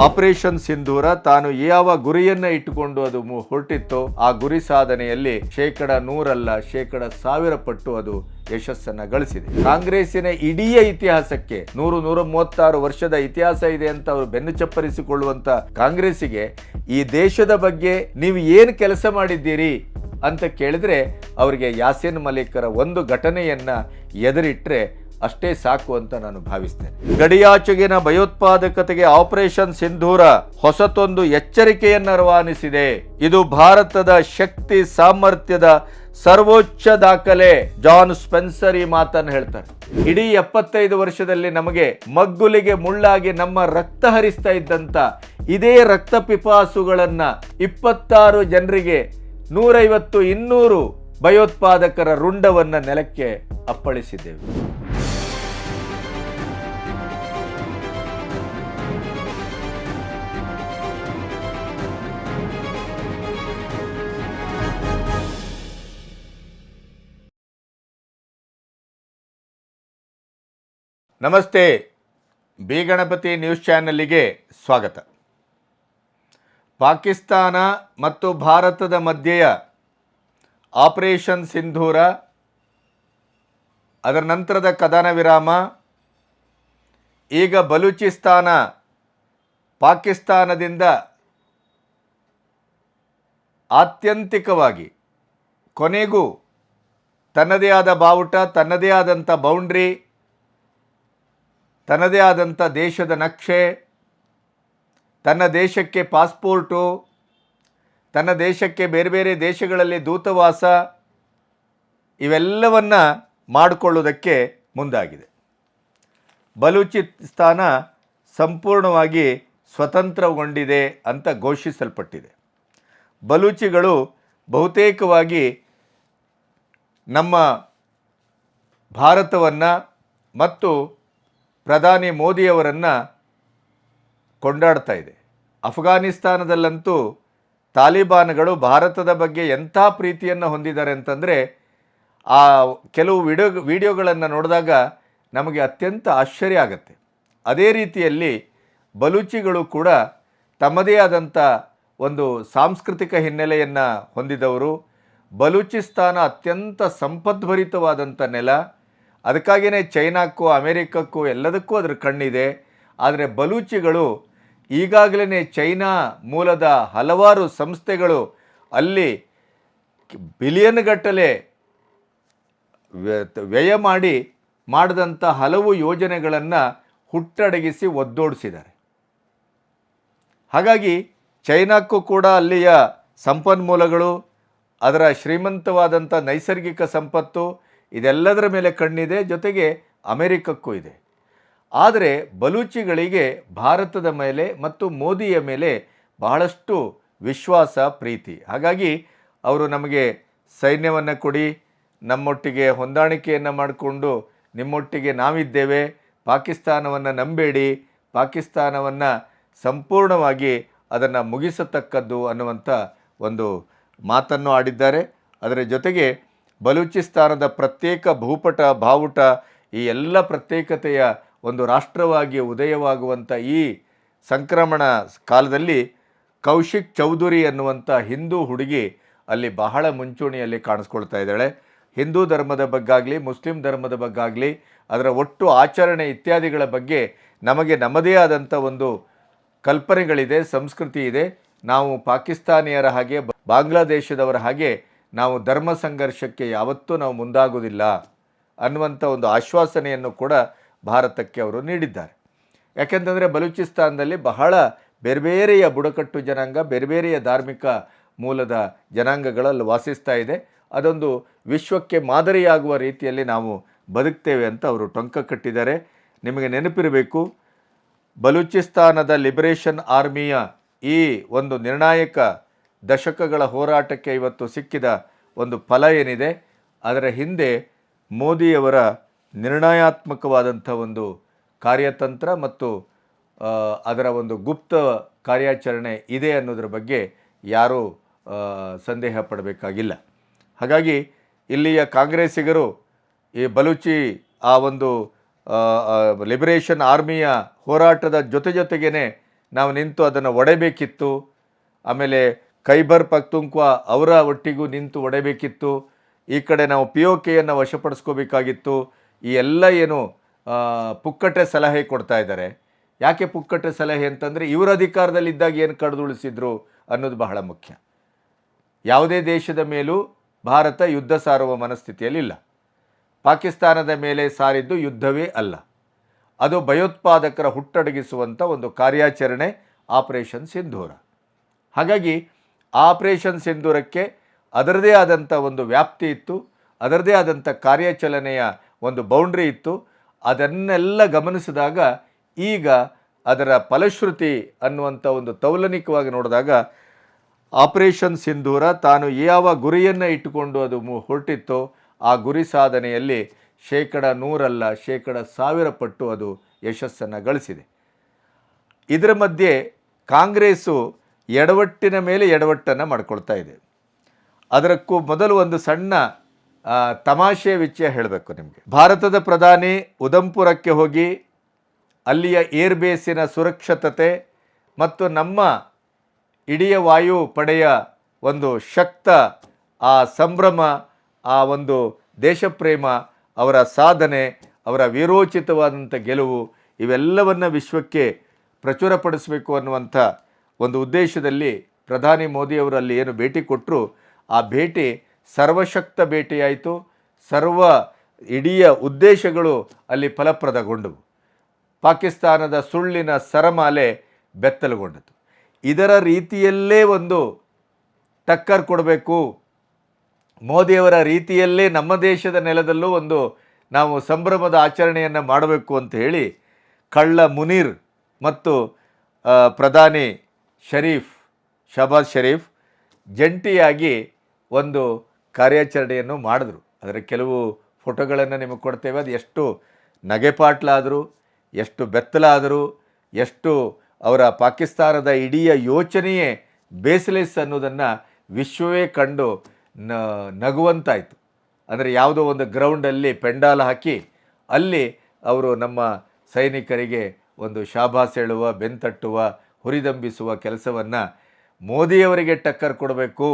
Operation ಸಿಂಧೂರ ತಾನು ಯಾವ ಗುರಿಯನ್ನ ಇಟ್ಟುಕೊಂಡು ಅದು ಹೊರಟಿತ್ತೋ ಆ ಗುರಿ ಸಾಧನೆಯಲ್ಲಿ ಶೇಕಡ ನೂರಲ್ಲ ಶೇಕಡ ಸಾವಿರ ಪಟ್ಟು ಅದು ಯಶಸ್ಸನ್ನ ಗಳಿಸಿದೆ. ಕಾಂಗ್ರೆಸ್ಸಿನ ಇಡೀ ಇತಿಹಾಸಕ್ಕೆ ನೂರು ನೂರ ಮೂವತ್ತಾರು ವರ್ಷದ ಇತಿಹಾಸ ಇದೆ ಅಂತ ಅವರು ಬೆನ್ನು ಚಪ್ಪರಿಸಿಕೊಳ್ಳುವಂತ ಕಾಂಗ್ರೆಸ್ಸಿಗೆ ಈ ದೇಶದ ಬಗ್ಗೆ ನೀವು ಏನು ಕೆಲಸ ಮಾಡಿದ್ದೀರಿ ಅಂತ ಕೇಳಿದ್ರೆ ಅವರಿಗೆ ಯಾಸೀನ್ ಮಲಿಕರ ಒಂದು ಘಟನೆಯನ್ನ ಎದುರಿಟ್ರೆ ಅಷ್ಟೇ ಸಾಕು ಅಂತ ನಾನು ಭಾವಿಸ್ತೇನೆ. ಗಡಿಯಾಚೆಗಿನ ಭಯೋತ್ಪಾದಕತೆಗೆ ಆಪರೇಷನ್ ಸಿಂಧೂರ ಹೊಸತೊಂದು ಎಚ್ಚರಿಕೆಯನ್ನು ರವಾನಿಸಿದೆ. ಇದು ಭಾರತದ ಶಕ್ತಿ ಸಾಮರ್ಥ್ಯದ ಸರ್ವೋಚ್ಚ ದಾಖಲೆ, ಜಾನ್ ಸ್ಪೆನ್ಸರ್ ಈ ಮಾತನ್ನು ಹೇಳ್ತಾರೆ. ಇಡೀ ಎಪ್ಪತ್ತೈದು ವರ್ಷದಲ್ಲಿ ನಮಗೆ ಮಗ್ಗುಲಿಗೆ ಮುಳ್ಳಾಗಿ ನಮ್ಮ ರಕ್ತ ಹರಿಸ್ತಾ ಇದ್ದಂತ ಇದೇ ರಕ್ತ ಪಿಪಾಸುಗಳನ್ನು ಇಪ್ಪತ್ತಾರು ಜನರಿಗೆ ನೂರೈವತ್ತು ಇನ್ನೂರು ಭಯೋತ್ಪಾದಕರ ರುಂಡವನ್ನ ನೆಲಕ್ಕೆ ಅಪ್ಪಳಿಸಿದ್ದೇವೆ. ನಮಸ್ತೆ. ಬಿ ಗಣಪತಿ ನ್ಯೂಸ್ ಚಾನಲ್ಲಿಗೆ ಸ್ವಾಗತ. ಪಾಕಿಸ್ತಾನ ಮತ್ತು ಭಾರತದ ಮಧ್ಯೆಯ ಆಪರೇಷನ್ ಸಿಂಧೂರ, ಅದರ ನಂತರದ ಕದನ ವಿರಾಮ, ಈಗ ಬಲೂಚಿಸ್ತಾನ ಪಾಕಿಸ್ತಾನದಿಂದ ಆತ್ಯಂತಿಕವಾಗಿ, ಕೊನೆಗೂ ತನ್ನದೇ ಆದ ಬಾವುಟ, ತನ್ನದೇ ಆದಂಥ ಬೌಂಡ್ರಿ ತನ್ನದೇ ಆದಂಥ ದೇಶದ ನಕ್ಷೆ, ತನ್ನ ದೇಶಕ್ಕೆ ಪಾಸ್ಪೋರ್ಟು, ತನ್ನ ದೇಶಕ್ಕೆ ಬೇರೆ ಬೇರೆ ದೇಶಗಳಲ್ಲಿ ದೂತವಾಸ, ಇವೆಲ್ಲವನ್ನು ಮಾಡಿಕೊಳ್ಳುವುದಕ್ಕೆ ಮುಂದಾಗಿದೆ. ಬಲೂಚಿಸ್ತಾನ ಸಂಪೂರ್ಣವಾಗಿ ಸ್ವತಂತ್ರಗೊಂಡಿದೆ ಅಂತ ಘೋಷಿಸಲ್ಪಟ್ಟಿದೆ. ಬಲೂಚಿಗಳು ಬಹುತೇಕವಾಗಿ ನಮ್ಮ ಭಾರತವನ್ನು ಮತ್ತು ಪ್ರಧಾನಿ ಮೋದಿಯವರನ್ನು ಕೊಂಡಾಡ್ತಾ ಇದೆ. ಅಫ್ಘಾನಿಸ್ತಾನದಲ್ಲಂತೂ ತಾಲಿಬಾನ್ಗಳು ಭಾರತದ ಬಗ್ಗೆ ಎಂಥ ಪ್ರೀತಿಯನ್ನು ಹೊಂದಿದ್ದಾರೆ ಅಂತಂದರೆ, ಆ ಕೆಲವು ವಿಡಿಯೋ ವಿಡಿಯೋಗಳನ್ನು ನೋಡಿದಾಗ ನಮಗೆ ಅತ್ಯಂತ ಆಶ್ಚರ್ಯ ಆಗುತ್ತೆ. ಅದೇ ರೀತಿಯಲ್ಲಿ ಬಲೂಚಿಗಳು ಕೂಡ ತಮ್ಮದೇ ಆದಂಥ ಒಂದು ಸಾಂಸ್ಕೃತಿಕ ಹಿನ್ನೆಲೆಯನ್ನು ಹೊಂದಿದವರು. ಬಲೂಚಿಸ್ತಾನ ಅತ್ಯಂತ ಸಂಪದ್ಭರಿತವಾದಂಥ ನೆಲ. ಅದಕ್ಕಾಗಿಯೇ ಚೈನಾಕ್ಕೂ ಅಮೇರಿಕಕ್ಕೂ ಎಲ್ಲದಕ್ಕೂ ಅದರ ಕಣ್ಣಿದೆ. ಆದರೆ ಬಲೂಚಿಗಳು ಈಗಾಗಲೇ ಚೈನಾ ಮೂಲದ ಹಲವಾರು ಸಂಸ್ಥೆಗಳು ಅಲ್ಲಿ ಬಿಲಿಯನ್ಗಟ್ಟಲೆ ವ್ಯ- ವ್ಯಯ ಮಾಡಿ ಮಾಡಿದಂಥ ಹಲವು ಯೋಜನೆಗಳನ್ನು ಹುಟ್ಟಡಗಿಸಿ ಒದ್ದೋಡಿಸಿದ್ದಾರೆ. ಹಾಗಾಗಿ ಚೈನಾಕ್ಕೂ ಕೂಡ ಅಲ್ಲಿಯ ಸಂಪನ್ಮೂಲಗಳು, ಅದರ ಶ್ರೀಮಂತವಾದಂಥ ನೈಸರ್ಗಿಕ ಸಂಪತ್ತು ಇದೆಲ್ಲದರ ಮೇಲೆ ಕಣ್ಣಿದೆ, ಜೊತೆಗೆ ಅಮೆರಿಕಕ್ಕೂ ಇದೆ. ಆದರೆ ಬಲೂಚಿಗಳಿಗೆ ಭಾರತದ ಮೇಲೆ ಮತ್ತು ಮೋದಿಯ ಮೇಲೆ ಬಹಳಷ್ಟು ವಿಶ್ವಾಸ, ಪ್ರೀತಿ. ಹಾಗಾಗಿ ಅವರು ನಮಗೆ ಸೈನ್ಯವನ್ನು ಕೊಡಿ, ನಮ್ಮೊಟ್ಟಿಗೆ ಹೊಂದಾಣಿಕೆಯನ್ನು ಮಾಡಿಕೊಂಡು ನಿಮ್ಮೊಟ್ಟಿಗೆ ನಾವಿದ್ದೇವೆ, ಪಾಕಿಸ್ತಾನವನ್ನು ನಂಬೇಡಿ, ಪಾಕಿಸ್ತಾನವನ್ನು ಸಂಪೂರ್ಣವಾಗಿ ಅದನ್ನು ಮುಗಿಸತಕ್ಕದ್ದು ಅನ್ನುವಂಥ ಒಂದು ಮಾತನ್ನು ಆಡಿದ್ದಾರೆ. ಅದರ ಜೊತೆಗೆ ಬಲೂಚಿಸ್ತಾನದ ಪ್ರತ್ಯೇಕ ಭೂಪಟ, ಬಾವುಟ ಈ ಎಲ್ಲ ಪ್ರತ್ಯೇಕತೆಯ ಒಂದು ರಾಷ್ಟ್ರವಾಗಿ ಉದಯವಾಗುವಂಥ ಈ ಸಂಕ್ರಮಣ ಕಾಲದಲ್ಲಿ ಕೌಶಿಕ್ ಚೌಧುರಿ ಅನ್ನುವಂಥ ಹಿಂದೂ ಹುಡುಗಿ ಅಲ್ಲಿ ಬಹಳ ಮುಂಚೂಣಿಯಲ್ಲಿ ಕಾಣಿಸ್ಕೊಳ್ತಾ ಇದ್ದಾಳೆ. ಹಿಂದೂ ಧರ್ಮದ ಬಗ್ಗಾಗಲಿ, ಮುಸ್ಲಿಂ ಧರ್ಮದ ಬಗ್ಗಾಗಲಿ, ಅದರ ಒಟ್ಟು ಆಚರಣೆ ಇತ್ಯಾದಿಗಳ ಬಗ್ಗೆ ನಮಗೆ ನಮ್ಮದೇ ಆದಂಥ ಒಂದು ಕಲ್ಪನೆಗಳಿದೆ, ಸಂಸ್ಕೃತಿ ಇದೆ. ನಾವು ಪಾಕಿಸ್ತಾನಿಯರ ಹಾಗೆ, ಬಾಂಗ್ಲಾದೇಶದವರ ಹಾಗೆ ನಾವು ಧರ್ಮ ಸಂಘರ್ಷಕ್ಕೆ ಯಾವತ್ತೂ ನಾವು ಮುಂದಾಗುವುದಿಲ್ಲ ಅನ್ನುವಂಥ ಒಂದು ಆಶ್ವಾಸನೆಯನ್ನು ಕೂಡ ಭಾರತಕ್ಕೆ ಅವರು ನೀಡಿದ್ದಾರೆ. ಯಾಕೆಂತಂದರೆ ಬಲೂಚಿಸ್ತಾನದಲ್ಲಿ ಬಹಳ ಬೇರೆ ಬೇರೆಯ ಬುಡಕಟ್ಟು ಜನಾಂಗ, ಬೇರೆ ಬೇರೆಯ ಧಾರ್ಮಿಕ ಮೂಲದ ಜನಾಂಗಗಳಲ್ಲಿ ವಾಸಿಸ್ತಾ ಇದೆ. ಅದೊಂದು ವಿಶ್ವಕ್ಕೆ ಮಾದರಿಯಾಗುವ ರೀತಿಯಲ್ಲಿ ನಾವು ಬದುಕ್ತೇವೆ ಅಂತ ಅವರು ಟೊಂಕ ಕಟ್ಟಿದ್ದಾರೆ. ನಿಮಗೆ ನೆನಪಿರಬೇಕು, ಬಲೂಚಿಸ್ತಾನದ ಲಿಬರೇಷನ್ ಆರ್ಮಿಯ ಈ ಒಂದು ನಿರ್ಣಾಯಕ ದಶಕಗಳ ಹೋರಾಟಕ್ಕೆ ಇವತ್ತು ಸಿಕ್ಕಿದ ಒಂದು ಫಲ ಏನಿದೆ, ಅದರ ಹಿಂದೆ ಮೋದಿಯವರ ನಿರ್ಣಯಾತ್ಮಕವಾದಂಥ ಒಂದು ಕಾರ್ಯತಂತ್ರ ಮತ್ತು ಅದರ ಒಂದು ಗುಪ್ತ ಕಾರ್ಯಾಚರಣೆ ಇದೆ ಅನ್ನೋದ್ರ ಬಗ್ಗೆ ಯಾರೂ ಸಂದೇಹ ಪಡಬೇಕಾಗಿಲ್ಲ. ಹಾಗಾಗಿ ಇಲ್ಲಿಯ ಕಾಂಗ್ರೆಸ್ಸಿಗರು ಈ ಬಲೂಚಿ ಆ ಒಂದು ಲಿಬರೇಷನ್ ಆರ್ಮಿಯ ಹೋರಾಟದ ಜೊತೆ ಜೊತೆಗೇ ನಾವು ನಿಂತು ಅದನ್ನು ಒಡೆಯಬೇಕಿತ್ತು. ಆಮೇಲೆ ಖೈಬರ್ ಪಕ್ತುಂಕ್ವ ಅವರ ಒಟ್ಟಿಗೂ ನಿಂತು ಒಡೆಯಬೇಕಿತ್ತು. ಈ ಕಡೆ ನಾವು ಪಿ ಓ ಕೆಯನ್ನು ವಶಪಡಿಸ್ಕೋಬೇಕಾಗಿತ್ತು. ಈ ಎಲ್ಲ ಏನು ಪುಕ್ಕಟ್ಟೆ ಪುಕ್ಕಟೆ ಸಲಹೆ ಕೊಡ್ತಾ ಇದ್ದಾರೆ. ಯಾಕೆ ಪುಕ್ಕಟೆ ಸಲಹೆ ಅಂತಂದರೆ ಇವರ ಅಧಿಕಾರದಲ್ಲಿದ್ದಾಗ ಏನು ಕಡ್ದುಳಿಸಿದ್ರು ಅನ್ನೋದು ಬಹಳ ಮುಖ್ಯ. ಯಾವುದೇ ದೇಶದ ಮೇಲೂ ಭಾರತ ಯುದ್ಧ ಸಾರುವ ಮನಸ್ಥಿತಿಯಲ್ಲಿಲ್ಲ ಪಾಕಿಸ್ತಾನದ ಮೇಲೆ ಸಾರಿದ್ದು ಯುದ್ಧವೇ ಅಲ್ಲ. ಅದು ಭಯೋತ್ಪಾದಕರ ಹುಟ್ಟಡಗಿಸುವಂಥ ಒಂದು ಕಾರ್ಯಾಚರಣೆ ಆಪರೇಷನ್ ಸಿಂಧೂರ. ಹಾಗಾಗಿ ಆಪರೇಷನ್ ಸಿಂಧೂರಕ್ಕೆ ಅದರದೇ ಆದಂಥ ಒಂದು ವ್ಯಾಪ್ತಿ ಇತ್ತು, ಅದರದೇ ಆದಂಥ ಕಾರ್ಯಾಚರಣೆಯ ಒಂದು ಬೌಂಡ್ರಿ ಇತ್ತು. ಅದನ್ನೆಲ್ಲ ಗಮನಿಸಿದಾಗ ಈಗ ಅದರ ಫಲಶ್ರುತಿ ಅನ್ನುವಂಥ ಒಂದು ತೌಲನಿಕವಾಗಿ ನೋಡಿದಾಗ ಆಪರೇಷನ್ ಸಿಂಧೂರ ತಾನು ಯಾವ ಗುರಿಯನ್ನು ಇಟ್ಟುಕೊಂಡು ಅದು ಹೊರಟಿತ್ತೋ ಆ ಗುರಿ ಸಾಧನೆಯಲ್ಲಿ ಶೇಕಡ ನೂರಲ್ಲ ಶೇಕಡ ಸಾವಿರ ಪಟ್ಟು ಅದು ಯಶಸ್ಸನ್ನು ಗಳಿಸಿದೆ. ಇದರ ಮಧ್ಯೆ ಕಾಂಗ್ರೆಸ್ಸು ಎಡವಟ್ಟಿನ ಮೇಲೆ ಎಡವಟ್ಟನ್ನು ಮಾಡ್ಕೊಳ್ತಾ ಇದೆ. ಅದಕ್ಕೂ ಮೊದಲು ಒಂದು ಸಣ್ಣ ತಮಾಷೆ ವಿಷಯ ಹೇಳಬೇಕು ನಿಮಗೆ. ಭಾರತದ ಪ್ರಧಾನಿ ಉದಂಪುರಕ್ಕೆ ಹೋಗಿ ಅಲ್ಲಿಯ ಏರ್ ಬೇಸಿನ ಸುರಕ್ಷತೆ ಮತ್ತು ನಮ್ಮ ಇಡೀ ವಾಯು ಪಡೆಯ ಒಂದು ಶಕ್ತ, ಆ, ಸಂಭ್ರಮ, ಆ, ಒಂದು ದೇಶಪ್ರೇಮ, ಅವರ ಸಾಧನೆ, ಅವರ ವಿರೋಚಿತವಾದಂಥ ಗೆಲುವು ಇವೆಲ್ಲವನ್ನು ವಿಶ್ವಕ್ಕೆ ಪ್ರಚುರಪಡಿಸಬೇಕು ಅನ್ನುವಂಥ ಒಂದು ಉದ್ದೇಶದಲ್ಲಿ ಪ್ರಧಾನಿ ಮೋದಿಯವರಲ್ಲಿ ಏನು ಭೇಟಿ ಕೊಟ್ಟರು ಆ ಭೇಟಿ ಸರ್ವಶಕ್ತ ಭೇಟಿಯಾಯಿತು. ಸರ್ವ ಇಡೀ ಉದ್ದೇಶಗಳು ಅಲ್ಲಿ ಫಲಪ್ರದಗೊಂಡವು. ಪಾಕಿಸ್ತಾನದ ಸುಳ್ಳಿನ ಸರಮಾಲೆ ಬೆತ್ತಲುಗೊಂಡಿತು ಇದರ ರೀತಿಯಲ್ಲೇ ಒಂದು ಟಕ್ಕರ್ ಕೊಡಬೇಕು. ಮೋದಿಯವರ ರೀತಿಯಲ್ಲೇ ನಮ್ಮ ದೇಶದ ನೆಲದಲ್ಲೂ ಒಂದು ನಾವು ಸಂಭ್ರಮದ ಆಚರಣೆಯನ್ನು ಮಾಡಬೇಕು ಅಂತ ಹೇಳಿ ಕಳ್ಳ ಮುನೀರ್ ಮತ್ತು ಪ್ರಧಾನಿ ಶರೀಫ್, ಶಹಬಾಜ್ ಶರೀಫ್ ಜಂಟಿಯಾಗಿ ಒಂದು ಕಾರ್ಯಾಚರಣೆಯನ್ನು ಮಾಡಿದ್ರು. ಅದರ ಕೆಲವು ಫೋಟೋಗಳನ್ನು ನಿಮಗೆ ಕೊಡ್ತೇವೆ. ಅದು ಎಷ್ಟು ನಗೆಪಾಟ್ಲಾದರು, ಎಷ್ಟು ಬೆತ್ತಲಾದರು, ಎಷ್ಟು ಅವರ ಪಾಕಿಸ್ತಾನದ ಇಡೀ ಯೋಚನೆಯೇ ಬೇಸ್ಲೆಸ್ ಅನ್ನೋದನ್ನು ವಿಶ್ವವೇ ಕಂಡು ನ, ನಗುವಂತಾಯಿತು. ಅಂದರೆ ಯಾವುದೋ ಒಂದು ಗ್ರೌಂಡಲ್ಲಿ ಪೆಂಡಾಲ್ ಹಾಕಿ ಅಲ್ಲಿ ಅವರು ನಮ್ಮ ಸೈನಿಕರಿಗೆ ಒಂದು ಶಾಬಾಸ್ ಹೇಳುವ ಬೆಂತಟ್ಟುವ ಹುರಿದಂಬಿಸುವ ಕೆಲಸವನ್ನು ಮೋದಿಯವರಿಗೆ ಟಕ್ಕರ್ ಕೊಡಬೇಕು,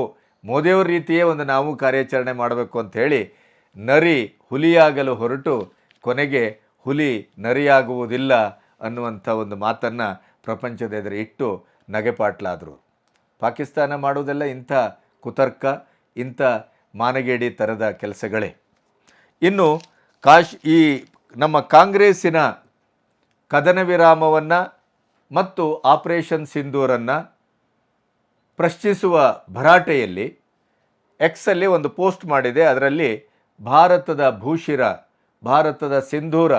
ಮೋದಿಯವ್ರ ರೀತಿಯೇ ಒಂದು ನಾವು ಕಾರ್ಯಾಚರಣೆ ಮಾಡಬೇಕು ಅಂತ ಹೇಳಿ ನರಿ ಹುಲಿಯಾಗಲು ಹೊರಟು ಕೊನೆಗೆ ಹುಲಿ ನರಿಯಾಗುವುದಿಲ್ಲ ಅನ್ನುವಂಥ ಒಂದು ಮಾತನ್ನು ಪ್ರಪಂಚದ ಎದುರು ಇಟ್ಟು ನಗೆಪಾಟ್ಲಾದರು. ಪಾಕಿಸ್ತಾನ ಮಾಡುವುದೆಲ್ಲ ಇಂಥ ಕುತರ್ಕ, ಇಂಥ ಮಾನಗೇಡಿ ಥರದ ಕೆಲಸಗಳೇ. ಇನ್ನು ಕಾಶ್ ಈ ನಮ್ಮ ಕಾಂಗ್ರೆಸ್ಸಿನ ಕದನ ವಿರಾಮವನ್ನು ಮತ್ತು ಆಪರೇಷನ್ ಸಿಂಧೂರನ್ನು ಪ್ರಶ್ನಿಸುವ ಭರಾಟೆಯಲ್ಲಿ ಎಕ್ಸಲ್ಲಿ ಒಂದು ಪೋಸ್ಟ್ ಮಾಡಿದೆ. ಅದರಲ್ಲಿ ಭಾರತದ ಭೂಶಿರ ಭಾರತದ ಸಿಂಧೂರ,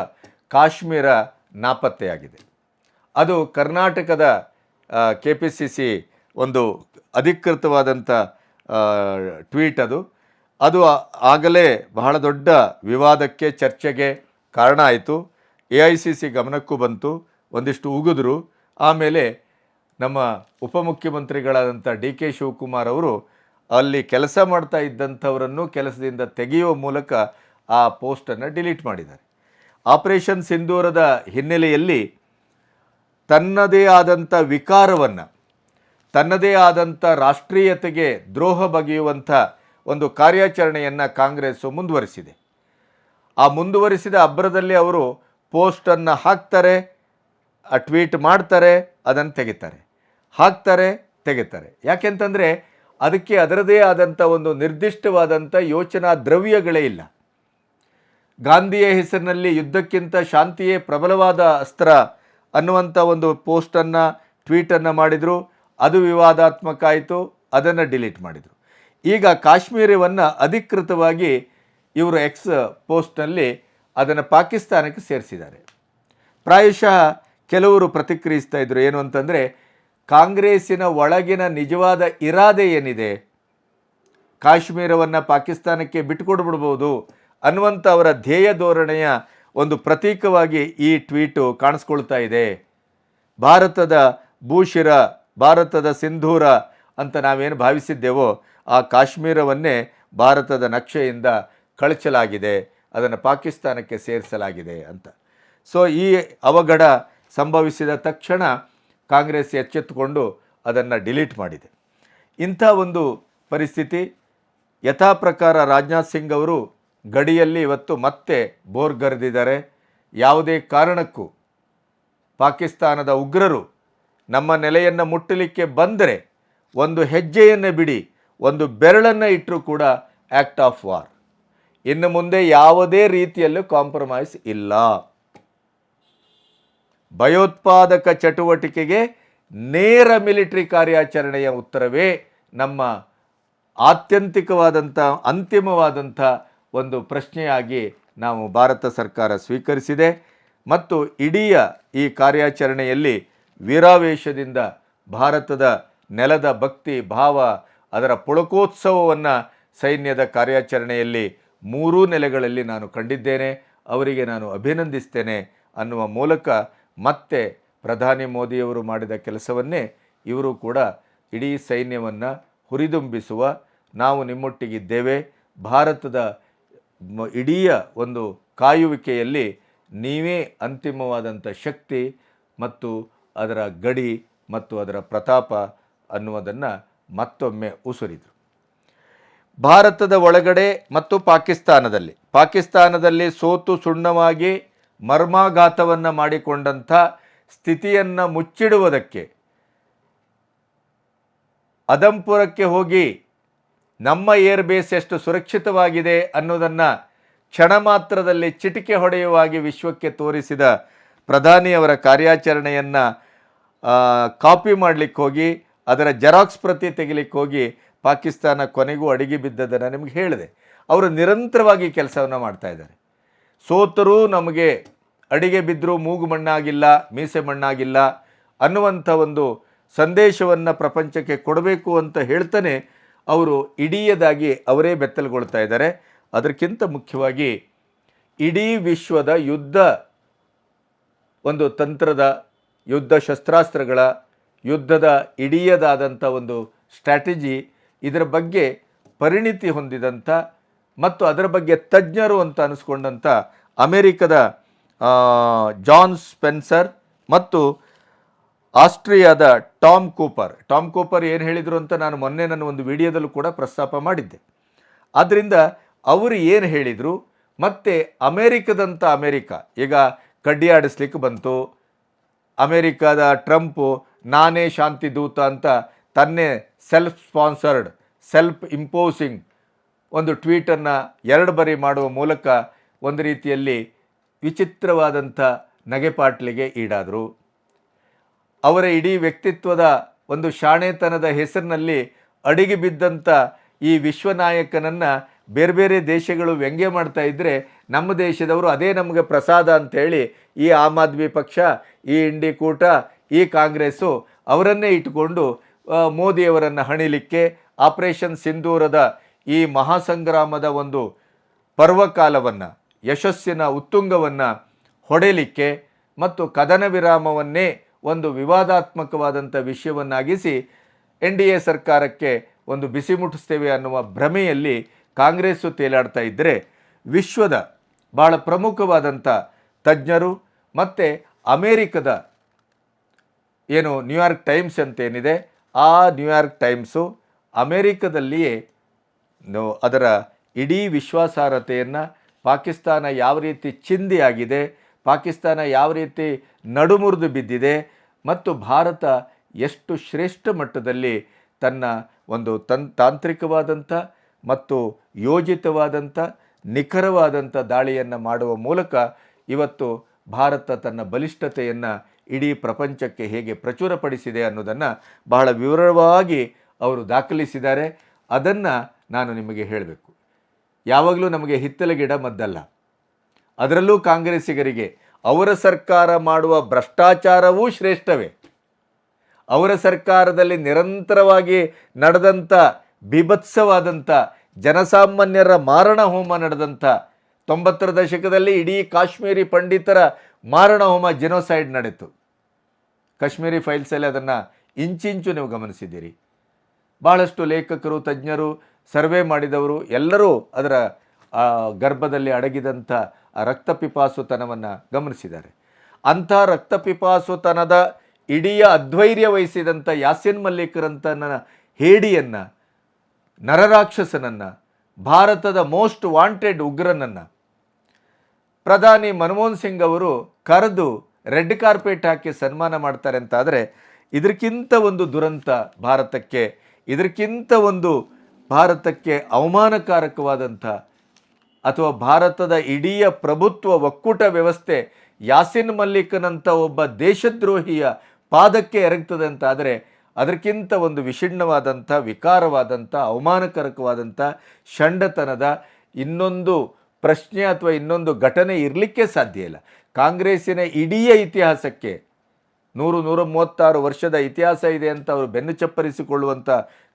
ಕಾಶ್ಮೀರ ನಾಪತ್ತೆಯಾಗಿದೆ. ಅದು ಕರ್ನಾಟಕದ ಕೆ ಪಿ ಸಿ ಸಿ ಒಂದು ಅಧಿಕೃತವಾದಂಥ ಟ್ವೀಟ್ ಅದು. ಅದು ಆಗಲೇ ಬಹಳ ದೊಡ್ಡ ವಿವಾದಕ್ಕೆ ಚರ್ಚೆಗೆ ಕಾರಣ ಆಯಿತು. ಎ ಐ ಸಿ ಸಿ ಗಮನಕ್ಕೂ ಬಂತು. ಒಂದಿಷ್ಟು ಉಗಿದ್ರು. ಆಮೇಲೆ ನಮ್ಮ ಉಪಮುಖ್ಯಮಂತ್ರಿಗಳಾದಂಥ ಡಿ ಕೆ ಶಿವಕುಮಾರ್ ಅವರು ಅಲ್ಲಿ ಕೆಲಸ ಮಾಡ್ತಾ ಇದ್ದಂಥವರನ್ನು ಕೆಲಸದಿಂದ ತೆಗೆಯುವ ಮೂಲಕ ಆ ಪೋಸ್ಟನ್ನು ಡಿಲೀಟ್ ಮಾಡಿದ್ದಾರೆ. ಆಪರೇಷನ್ ಸಿಂಧೂರದ ಹಿನ್ನೆಲೆಯಲ್ಲಿ ತನ್ನದೇ ಆದಂಥ ವಿಕಾರವನ್ನು, ತನ್ನದೇ ಆದಂಥ ರಾಷ್ಟ್ರೀಯತೆಗೆ ದ್ರೋಹ ಬಗೆಯುವಂಥ ಒಂದು ಕಾರ್ಯಾಚರಣೆಯನ್ನು ಕಾಂಗ್ರೆಸ್ಸು ಮುಂದುವರಿಸಿದೆ. ಆ ಮುಂದುವರಿಸಿದ ಅಬ್ಬರದಲ್ಲಿ ಅವರು ಪೋಸ್ಟನ್ನು ಹಾಕ್ತಾರೆ. ಟ್ವೀಟ್ ಮಾಡ್ತಾರೆ, ಅದನ್ನು ತೆಗಿತಾರೆ. ಹಾಕ್ತಾರೆ, ತೆಗಿತಾರೆ. ಯಾಕೆಂತಂದರೆ ಅದಕ್ಕೆ ಅದರದೇ ಆದಂಥ ಒಂದು ನಿರ್ದಿಷ್ಟವಾದಂಥ ಯೋಚನಾ ದ್ರವ್ಯಗಳೇ ಇಲ್ಲ. ಗಾಂಧಿಯ ಹೆಸರಿನಲ್ಲಿ ಯುದ್ಧಕ್ಕಿಂತ ಶಾಂತಿಯೇ ಪ್ರಬಲವಾದ ಅಸ್ತ್ರ ಅನ್ನುವಂಥ ಒಂದು ಪೋಸ್ಟನ್ನು, ಟ್ವೀಟನ್ನು ಮಾಡಿದರು. ಅದು ವಿವಾದಾತ್ಮಕ ಆಯಿತು, ಅದನ್ನು ಡಿಲೀಟ್ ಮಾಡಿದರು. ಈಗ ಕಾಶ್ಮೀರವನ್ನು ಅಧಿಕೃತವಾಗಿ ಇವರು ಎಕ್ಸ್ ಪೋಸ್ಟ್ನಲ್ಲಿ ಅದನ್ನು ಪಾಕಿಸ್ತಾನಕ್ಕೆ ಸೇರಿಸಿದ್ದಾರೆ. ಪ್ರಾಯಶಃ ಕೆಲವರು ಪ್ರತಿಕ್ರಿಯಿಸ್ತಾ ಇದ್ರು, ಏನು ಅಂತಂದರೆ, ಕಾಂಗ್ರೆಸ್ಸಿನ ಒಳಗಿನ ನಿಜವಾದ ಇರಾದೆ ಏನಿದೆ, ಕಾಶ್ಮೀರವನ್ನು ಪಾಕಿಸ್ತಾನಕ್ಕೆ ಬಿಟ್ಟುಕೊಡ್ಬಿಡ್ಬೋದು ಅನ್ನುವಂಥ ಅವರ ಧ್ಯೇಯ ಧೋರಣೆಯ ಒಂದು ಪ್ರತೀಕವಾಗಿ ಈ ಟ್ವೀಟು ಕಾಣಿಸ್ಕೊಳ್ತಾ ಇದೆ. ಭಾರತದ ಭೂಶಿರ, ಭಾರತದ ಸಿಂಧೂರ ಅಂತ ನಾವೇನು ಭಾವಿಸಿದ್ದೆವೋ, ಆ ಕಾಶ್ಮೀರವನ್ನೇ ಭಾರತದ ನಕ್ಷೆಯಿಂದ ಕಳಚಲಾಗಿದೆ, ಅದನ್ನು ಪಾಕಿಸ್ತಾನಕ್ಕೆ ಸೇರಿಸಲಾಗಿದೆ ಅಂತ. ಸೊ ಈ ಅವಘಡ ಸಂಭವಿಸಿದ ತಕ್ಷಣ ಕಾಂಗ್ರೆಸ್ ಎಚ್ಚೆತ್ತುಕೊಂಡು ಅದನ್ನು ಡಿಲೀಟ್ ಮಾಡಿದೆ. ಇಂಥ ಒಂದು ಪರಿಸ್ಥಿತಿ ಯಥಾ ಪ್ರಕಾರ ರಾಜನಾಥ್ ಸಿಂಗ್ ಅವರು ಗಡಿಯಲ್ಲಿ ಇವತ್ತು ಮತ್ತೆ ಬೋರ್ಗರೆದಿದ್ದಾರೆ ಯಾವುದೇ ಕಾರಣಕ್ಕೂ ಪಾಕಿಸ್ತಾನದ ಉಗ್ರರು ನಮ್ಮ ನೆಲೆಯನ್ನು ಮುಟ್ಟಲಿಕ್ಕೆ ಬಂದರೆ ಒಂದು ಹೆಜ್ಜೆಯನ್ನು ಬಿಡಿ, ಒಂದು ಬೆರಳನ್ನು ಇಟ್ಟರೂ ಕೂಡ ಆ್ಯಕ್ಟ್ ಆಫ್ ವಾರ್. ಇನ್ನು ಮುಂದೆ ಯಾವುದೇ ರೀತಿಯಲ್ಲೂ ಕಾಂಪ್ರಮೈಸ್ ಇಲ್ಲ. ಭಯೋತ್ಪಾದಕ ಚಟುವಟಿಕೆಗೆ ನೇರ ಮಿಲಿಟರಿ ಕಾರ್ಯಾಚರಣೆಯ ಉತ್ತರವೇ ನಮ್ಮ ಆತ್ಯಂತಿಕವಾದಂಥ, ಅಂತಿಮವಾದಂಥ ಒಂದು ಪ್ರಶ್ನೆಯಾಗಿ ನಾವು ಭಾರತ ಸರ್ಕಾರ ಸ್ವೀಕರಿಸಿದೆ. ಮತ್ತು ಇಡೀ ಈ ಕಾರ್ಯಾಚರಣೆಯಲ್ಲಿ ವೀರಾವೇಶದಿಂದ ಭಾರತದ ನೆಲದ ಭಕ್ತಿ, ಭಾವ, ಅದರ ಪುಳಕೋತ್ಸವವನ್ನು ಸೈನ್ಯದ ಕಾರ್ಯಾಚರಣೆಯಲ್ಲಿ ಮೂರೂ ನೆಲೆಗಳಲ್ಲಿ ನಾನು ಕಂಡಿದ್ದೇನೆ. ಅವರಿಗೆ ನಾನು ಅಭಿನಂದಿಸ್ತೇನೆ ಅನ್ನುವ ಮೂಲಕ ಮತ್ತೆ ಪ್ರಧಾನಿ ಮೋದಿಯವರು ಮಾಡಿದ ಕೆಲಸವನ್ನೇ ಇವರು ಕೂಡ ಇಡೀ ಸೈನ್ಯವನ್ನು ಹುರಿದುಂಬಿಸುವ ನಾವು ನಿಮ್ಮೊಟ್ಟಿಗಿದ್ದೇವೆ. ಭಾರತದ ಇಡೀ ಒಂದು ಕಾಯುವಿಕೆಯಲ್ಲಿ ನೀವೇ ಅಂತಿಮವಾದಂಥ ಶಕ್ತಿ ಮತ್ತು ಅದರ ಗಡಿ ಮತ್ತು ಅದರ ಪ್ರತಾಪ ಅನ್ನುವುದನ್ನು ಮತ್ತೊಮ್ಮೆ ಉಸುರಿದರು. ಭಾರತದ ಒಳಗಡೆ ಮತ್ತು ಪಾಕಿಸ್ತಾನದಲ್ಲಿ. ಪಾಕಿಸ್ತಾನದಲ್ಲಿ ಸೋತು ಸುಣ್ಣವಾಗಿ ಮರ್ಮಾಘಾತವನ್ನು ಮಾಡಿಕೊಂಡಂಥ ಸ್ಥಿತಿಯನ್ನು ಮುಚ್ಚಿಡುವುದಕ್ಕೆ ಅದಂಪುರಕ್ಕೆ ಹೋಗಿ ನಮ್ಮ ಏರ್ ಬೇಸ್ ಎಷ್ಟು ಸುರಕ್ಷಿತವಾಗಿದೆ ಅನ್ನೋದನ್ನು ಕ್ಷಣ ಮಾತ್ರದಲ್ಲಿ ಚಿಟಿಕೆ ಹೊಡೆಯುವಾಗಿ ವಿಶ್ವಕ್ಕೆ ತೋರಿಸಿದ ಪ್ರಧಾನಿಯವರ ಕಾರ್ಯಾಚರಣೆಯನ್ನು ಕಾಪಿ ಮಾಡಲಿಕ್ಕೆ ಹೋಗಿ, ಅದರ ಜೆರಾಕ್ಸ್ ಪ್ರತಿ ತೆಗಿಲಿಕ್ಕೆ ಹೋಗಿ ಪಾಕಿಸ್ತಾನ ಕೊನೆಗೂ ಅಡಿಗೆ ಬಿದ್ದದನ್ನು ನಿಮಗೆ ಹೇಳಿದೆ. ಅವರು ನಿರಂತರವಾಗಿ ಕೆಲಸವನ್ನು ಮಾಡ್ತಾ ಇದ್ದಾರೆ. ಸೋತರೂ ನಮಗೆ ಅಡಿಗೆ ಬಿದ್ದರೂ ಮೂಗು ಮಣ್ಣಾಗಿಲ್ಲ, ಮೀಸೆ ಮಣ್ಣಾಗಿಲ್ಲ ಅನ್ನುವಂಥ ಒಂದು ಸಂದೇಶವನ್ನು ಪ್ರಪಂಚಕ್ಕೆ ಕೊಡಬೇಕು ಅಂತ ಹೇಳ್ತಾನೆ. ಅವರು ಇಡೀಯದಾಗಿ ಅವರೇ ಬೆತ್ತಲುಗೊಳ್ತಾ ಇದ್ದಾರೆ. ಅದಕ್ಕಿಂತ ಮುಖ್ಯವಾಗಿ ಇಡೀ ವಿಶ್ವದ ಯುದ್ಧ ಒಂದು ತಂತ್ರದ, ಯುದ್ಧ ಶಸ್ತ್ರಾಸ್ತ್ರಗಳ, ಯುದ್ಧದ ಇಡೀಯದಾದಂಥ ಒಂದು ಸ್ಟ್ರಾಟಜಿ ಇದರ ಬಗ್ಗೆ ಪರಿಣಿತಿ ಹೊಂದಿದಂಥ ಮತ್ತು ಅದರ ಬಗ್ಗೆ ತಜ್ಞರು ಅಂತ ಅನಿಸ್ಕೊಂಡಂಥ ಅಮೆರಿಕದ ಜಾನ್ ಸ್ಪೆನ್ಸರ್ ಮತ್ತು ಆಸ್ಟ್ರಿಯಾದ ಟಾಮ್ ಕೂಪರ್. ಟಾಮ್ ಕೂಪರ್ ಏನು ಹೇಳಿದರು ಅಂತ ನಾನು ಮೊನ್ನೆ ನನ್ನ ಒಂದು ವಿಡಿಯೋದಲ್ಲೂ ಕೂಡ ಪ್ರಸ್ತಾಪ ಮಾಡಿದ್ದೆ. ಆದ್ದರಿಂದ ಅವರು ಏನು ಹೇಳಿದರು, ಮತ್ತು ಅಮೇರಿಕದಂಥ ಅಮೇರಿಕ, ಈಗ ಕಡ್ಡಿಯಾಡಿಸ್ಲಿಕ್ಕೆ ಬಂತು, ಅಮೇರಿಕಾದ ಟ್ರಂಪು ನಾನೇ ಶಾಂತಿ ದೂತ ಅಂತ ತನ್ನೇ ಸೆಲ್ಫ್ ಸ್ಪಾನ್ಸರ್ಡ್ ಸೆಲ್ಫ್ ಇಂಪೋಸಿಂಗ್ ಒಂದು ಟ್ವೀಟನ್ನು ಎರಡು ಬಾರಿ ಮಾಡುವ ಮೂಲಕ ಒಂದು ರೀತಿಯಲ್ಲಿ ವಿಚಿತ್ರವಾದಂಥ ನಗೆಪಾಟ್ಲಿಗೆ ಈಡಾದರು. ಅವರ ಇಡೀ ವ್ಯಕ್ತಿತ್ವದ ಒಂದು ಶಾಣೆತನದ ಹೆಸರಿನಲ್ಲಿ ಅಡಿಗೆ ಬಿದ್ದಂಥ ಈ ವಿಶ್ವನಾಯಕನನ್ನು ಬೇರೆ ಬೇರೆ ದೇಶಗಳು ವ್ಯಂಗ್ಯ ಮಾಡ್ತಾ ಇದ್ದರೆ ನಮ್ಮ ದೇಶದವರು ಅದೇ ನಮಗೆ ಪ್ರಸಾದ ಅಂಥೇಳಿ ಈ ಆಮ್ ಆದ್ಮಿ ಪಕ್ಷ, ಈ ಇಂಡಿ ಕೂಟ, ಈ ಕಾಂಗ್ರೆಸ್ಸು ಅವರನ್ನೇ ಇಟ್ಟುಕೊಂಡು ಮೋದಿಯವರನ್ನು ಹಣಿಲಿಕ್ಕೆ ಆಪರೇಷನ್ ಸಿಂಧೂರದ ಈ ಮಹಾಸಂಗ್ರಾಮದ ಒಂದು ಪರ್ವಕಾಲವನ್ನು, ಯಶಸ್ಸಿನ ಉತ್ತುಂಗವನ್ನು ಹೊಡೆಯಲಿಕ್ಕೆ ಮತ್ತು ಕದನ ವಿರಾಮವನ್ನೇ ಒಂದು ವಿವಾದಾತ್ಮಕವಾದಂಥ ವಿಷಯವನ್ನಾಗಿಸಿ ಎನ್ ಡಿ ಎ ಸರ್ಕಾರಕ್ಕೆ ಒಂದು ಬಿಸಿ ಮುಟ್ಟಿಸ್ತೇವೆ ಅನ್ನುವ ಭ್ರಮೆಯಲ್ಲಿ ಕಾಂಗ್ರೆಸ್ಸು ತೇಲಾಡ್ತಾ ಇದ್ದರೆ ವಿಶ್ವದ ಭಾಳ ಪ್ರಮುಖವಾದಂಥ ತಜ್ಞರು ಮತ್ತು ಅಮೇರಿಕದ ಏನು ನ್ಯೂಯಾರ್ಕ್ ಟೈಮ್ಸ್ ಅಂತೇನಿದೆ, ಆ ನ್ಯೂಯಾರ್ಕ್ ಟೈಮ್ಸು ಅಮೇರಿಕದಲ್ಲಿಯೇ ಅದರ ಇಡೀ ವಿಶ್ವಾಸಾರ್ಹತೆಯನ್ನು ಪಾಕಿಸ್ತಾನ ಯಾವ ರೀತಿ ಚಿಂದಿಯಾಗಿದೆ, ಪಾಕಿಸ್ತಾನ ಯಾವ ರೀತಿ ನಡುಮುರಿದು ಬಿದ್ದಿದೆ ಮತ್ತು ಭಾರತ ಎಷ್ಟು ಶ್ರೇಷ್ಠ ಮಟ್ಟದಲ್ಲಿ ತನ್ನ ಒಂದು ತನ್, ತಾಂತ್ರಿಕವಾದಂಥ ಮತ್ತು ಯೋಜಿತವಾದಂಥ ನಿಖರವಾದಂಥ ದಾಳಿಯನ್ನು ಮಾಡುವ ಮೂಲಕ ಇವತ್ತು ಭಾರತ ತನ್ನ ಬಲಿಷ್ಠತೆಯನ್ನು ಇಡೀ ಪ್ರಪಂಚಕ್ಕೆ ಹೇಗೆ ಪ್ರಚುರಪಡಿಸಿದೆ ಅನ್ನೋದನ್ನು ಬಹಳ ವಿವರವಾಗಿ ಅವರು ದಾಖಲಿಸಿದ್ದಾರೆ. ಅದನ್ನು ನಾನು ನಿಮಗೆ ಹೇಳಬೇಕು. ಯಾವಾಗಲೂ ನಮಗೆ ಹಿತ್ತಲ ಗಿಡ ಮದ್ದಲ್ಲ. ಅದರಲ್ಲೂ ಕಾಂಗ್ರೆಸ್ಸಿಗರಿಗೆ ಅವರ ಸರ್ಕಾರ ಮಾಡುವ ಭ್ರಷ್ಟಾಚಾರವೂ ಶ್ರೇಷ್ಠವೇ. ಅವರ ಸರ್ಕಾರದಲ್ಲಿ ನಿರಂತರವಾಗಿ ನಡೆದಂಥ ಬಿಭತ್ಸವಾದಂಥ ಜನಸಾಮಾನ್ಯರ ಮಾರಣ ಹೋಮ ನಡೆದಂಥ ತೊಂಬತ್ತರ ದಶಕದಲ್ಲಿ ಇಡೀ ಕಾಶ್ಮೀರಿ ಪಂಡಿತರ ಮಾರಣ ಹೋಮ ಜೆನೋಸೈಡ್ ನಡೆಯಿತು ಕಾಶ್ಮೀರಿ ಫೈಲ್ಸಲ್ಲಿ ಅದನ್ನು ಇಂಚಿಂಚು ನೀವು ಗಮನಿಸಿದ್ದೀರಿ. ಭಾಳಷ್ಟು ಲೇಖಕರು, ತಜ್ಞರು ಸರ್ವೆ ಮಾಡಿದವರು ಎಲ್ಲರೂ ಅದರ ಗರ್ಭದಲ್ಲಿ ಅಡಗಿದಂಥ ಆ ರಕ್ತಪಿಪಾಸುತನವನ್ನು ಗಮನಿಸಿದ್ದಾರೆ. ಅಂಥ ರಕ್ತಪಿಪಾಸುತನದ ಇಡೀ ಅಧ್ವೈರ್ಯ ವಹಿಸಿದಂಥ ಯಾಸಿನ್ ಮಲ್ಲಿಕರಂತನ ಹೇಡಿಯನ್ನು, ನರರಾಕ್ಷಸನನ್ನು, ಭಾರತದ ಮೋಸ್ಟ್ ವಾಂಟೆಡ್ ಉಗ್ರನನ್ನು ಪ್ರಧಾನಿ ಮನಮೋಹನ್ ಸಿಂಗ್ ಅವರು ಕರೆದು ರೆಡ್ ಕಾರ್ಪೆಟ್ ಹಾಕಿ ಸನ್ಮಾನ ಮಾಡ್ತಾರೆ ಅಂತಾದರೆ, ಇದಕ್ಕಿಂತ ಒಂದು ದುರಂತ ಭಾರತಕ್ಕೆ, ಇದಕ್ಕಿಂತ ಒಂದು ಭಾರತಕ್ಕೆ ಅವಮಾನಕಾರಕವಾದಂಥ ಅಥವಾ ಭಾರತದ ಇಡೀ ಪ್ರಭುತ್ವ ಒಕ್ಕೂಟ ವ್ಯವಸ್ಥೆ ಯಾಸಿನ್ ಮಲ್ಲಿಕ್ನಂಥ ಒಬ್ಬ ದೇಶದ್ರೋಹಿಯ ಪಾದಕ್ಕೆ ಎರಗ್ತದೆ ಅಂತ ಆದರೆ ಅದಕ್ಕಿಂತ ಒಂದು ವಿಷಿಣ್ಣವಾದಂಥ, ವಿಕಾರವಾದಂಥ, ಅವಮಾನಕಾರಕವಾದಂಥ ಷಂಡತನದ ಇನ್ನೊಂದು ಪ್ರಶ್ನೆ ಅಥವಾ ಇನ್ನೊಂದು ಘಟನೆ ಇರಲಿಕ್ಕೆ ಸಾಧ್ಯ ಇಲ್ಲ. ಕಾಂಗ್ರೆಸ್ಸಿನ ಇಡೀ ಇತಿಹಾಸಕ್ಕೆ ನೂರು ನೂರ ಮೂವತ್ತಾರು ವರ್ಷದ ಇತಿಹಾಸ ಇದೆ ಅಂತ ಅವರು ಬೆನ್ನು ಚಪ್ಪರಿಸಿಕೊಳ್ಳುವಂಥ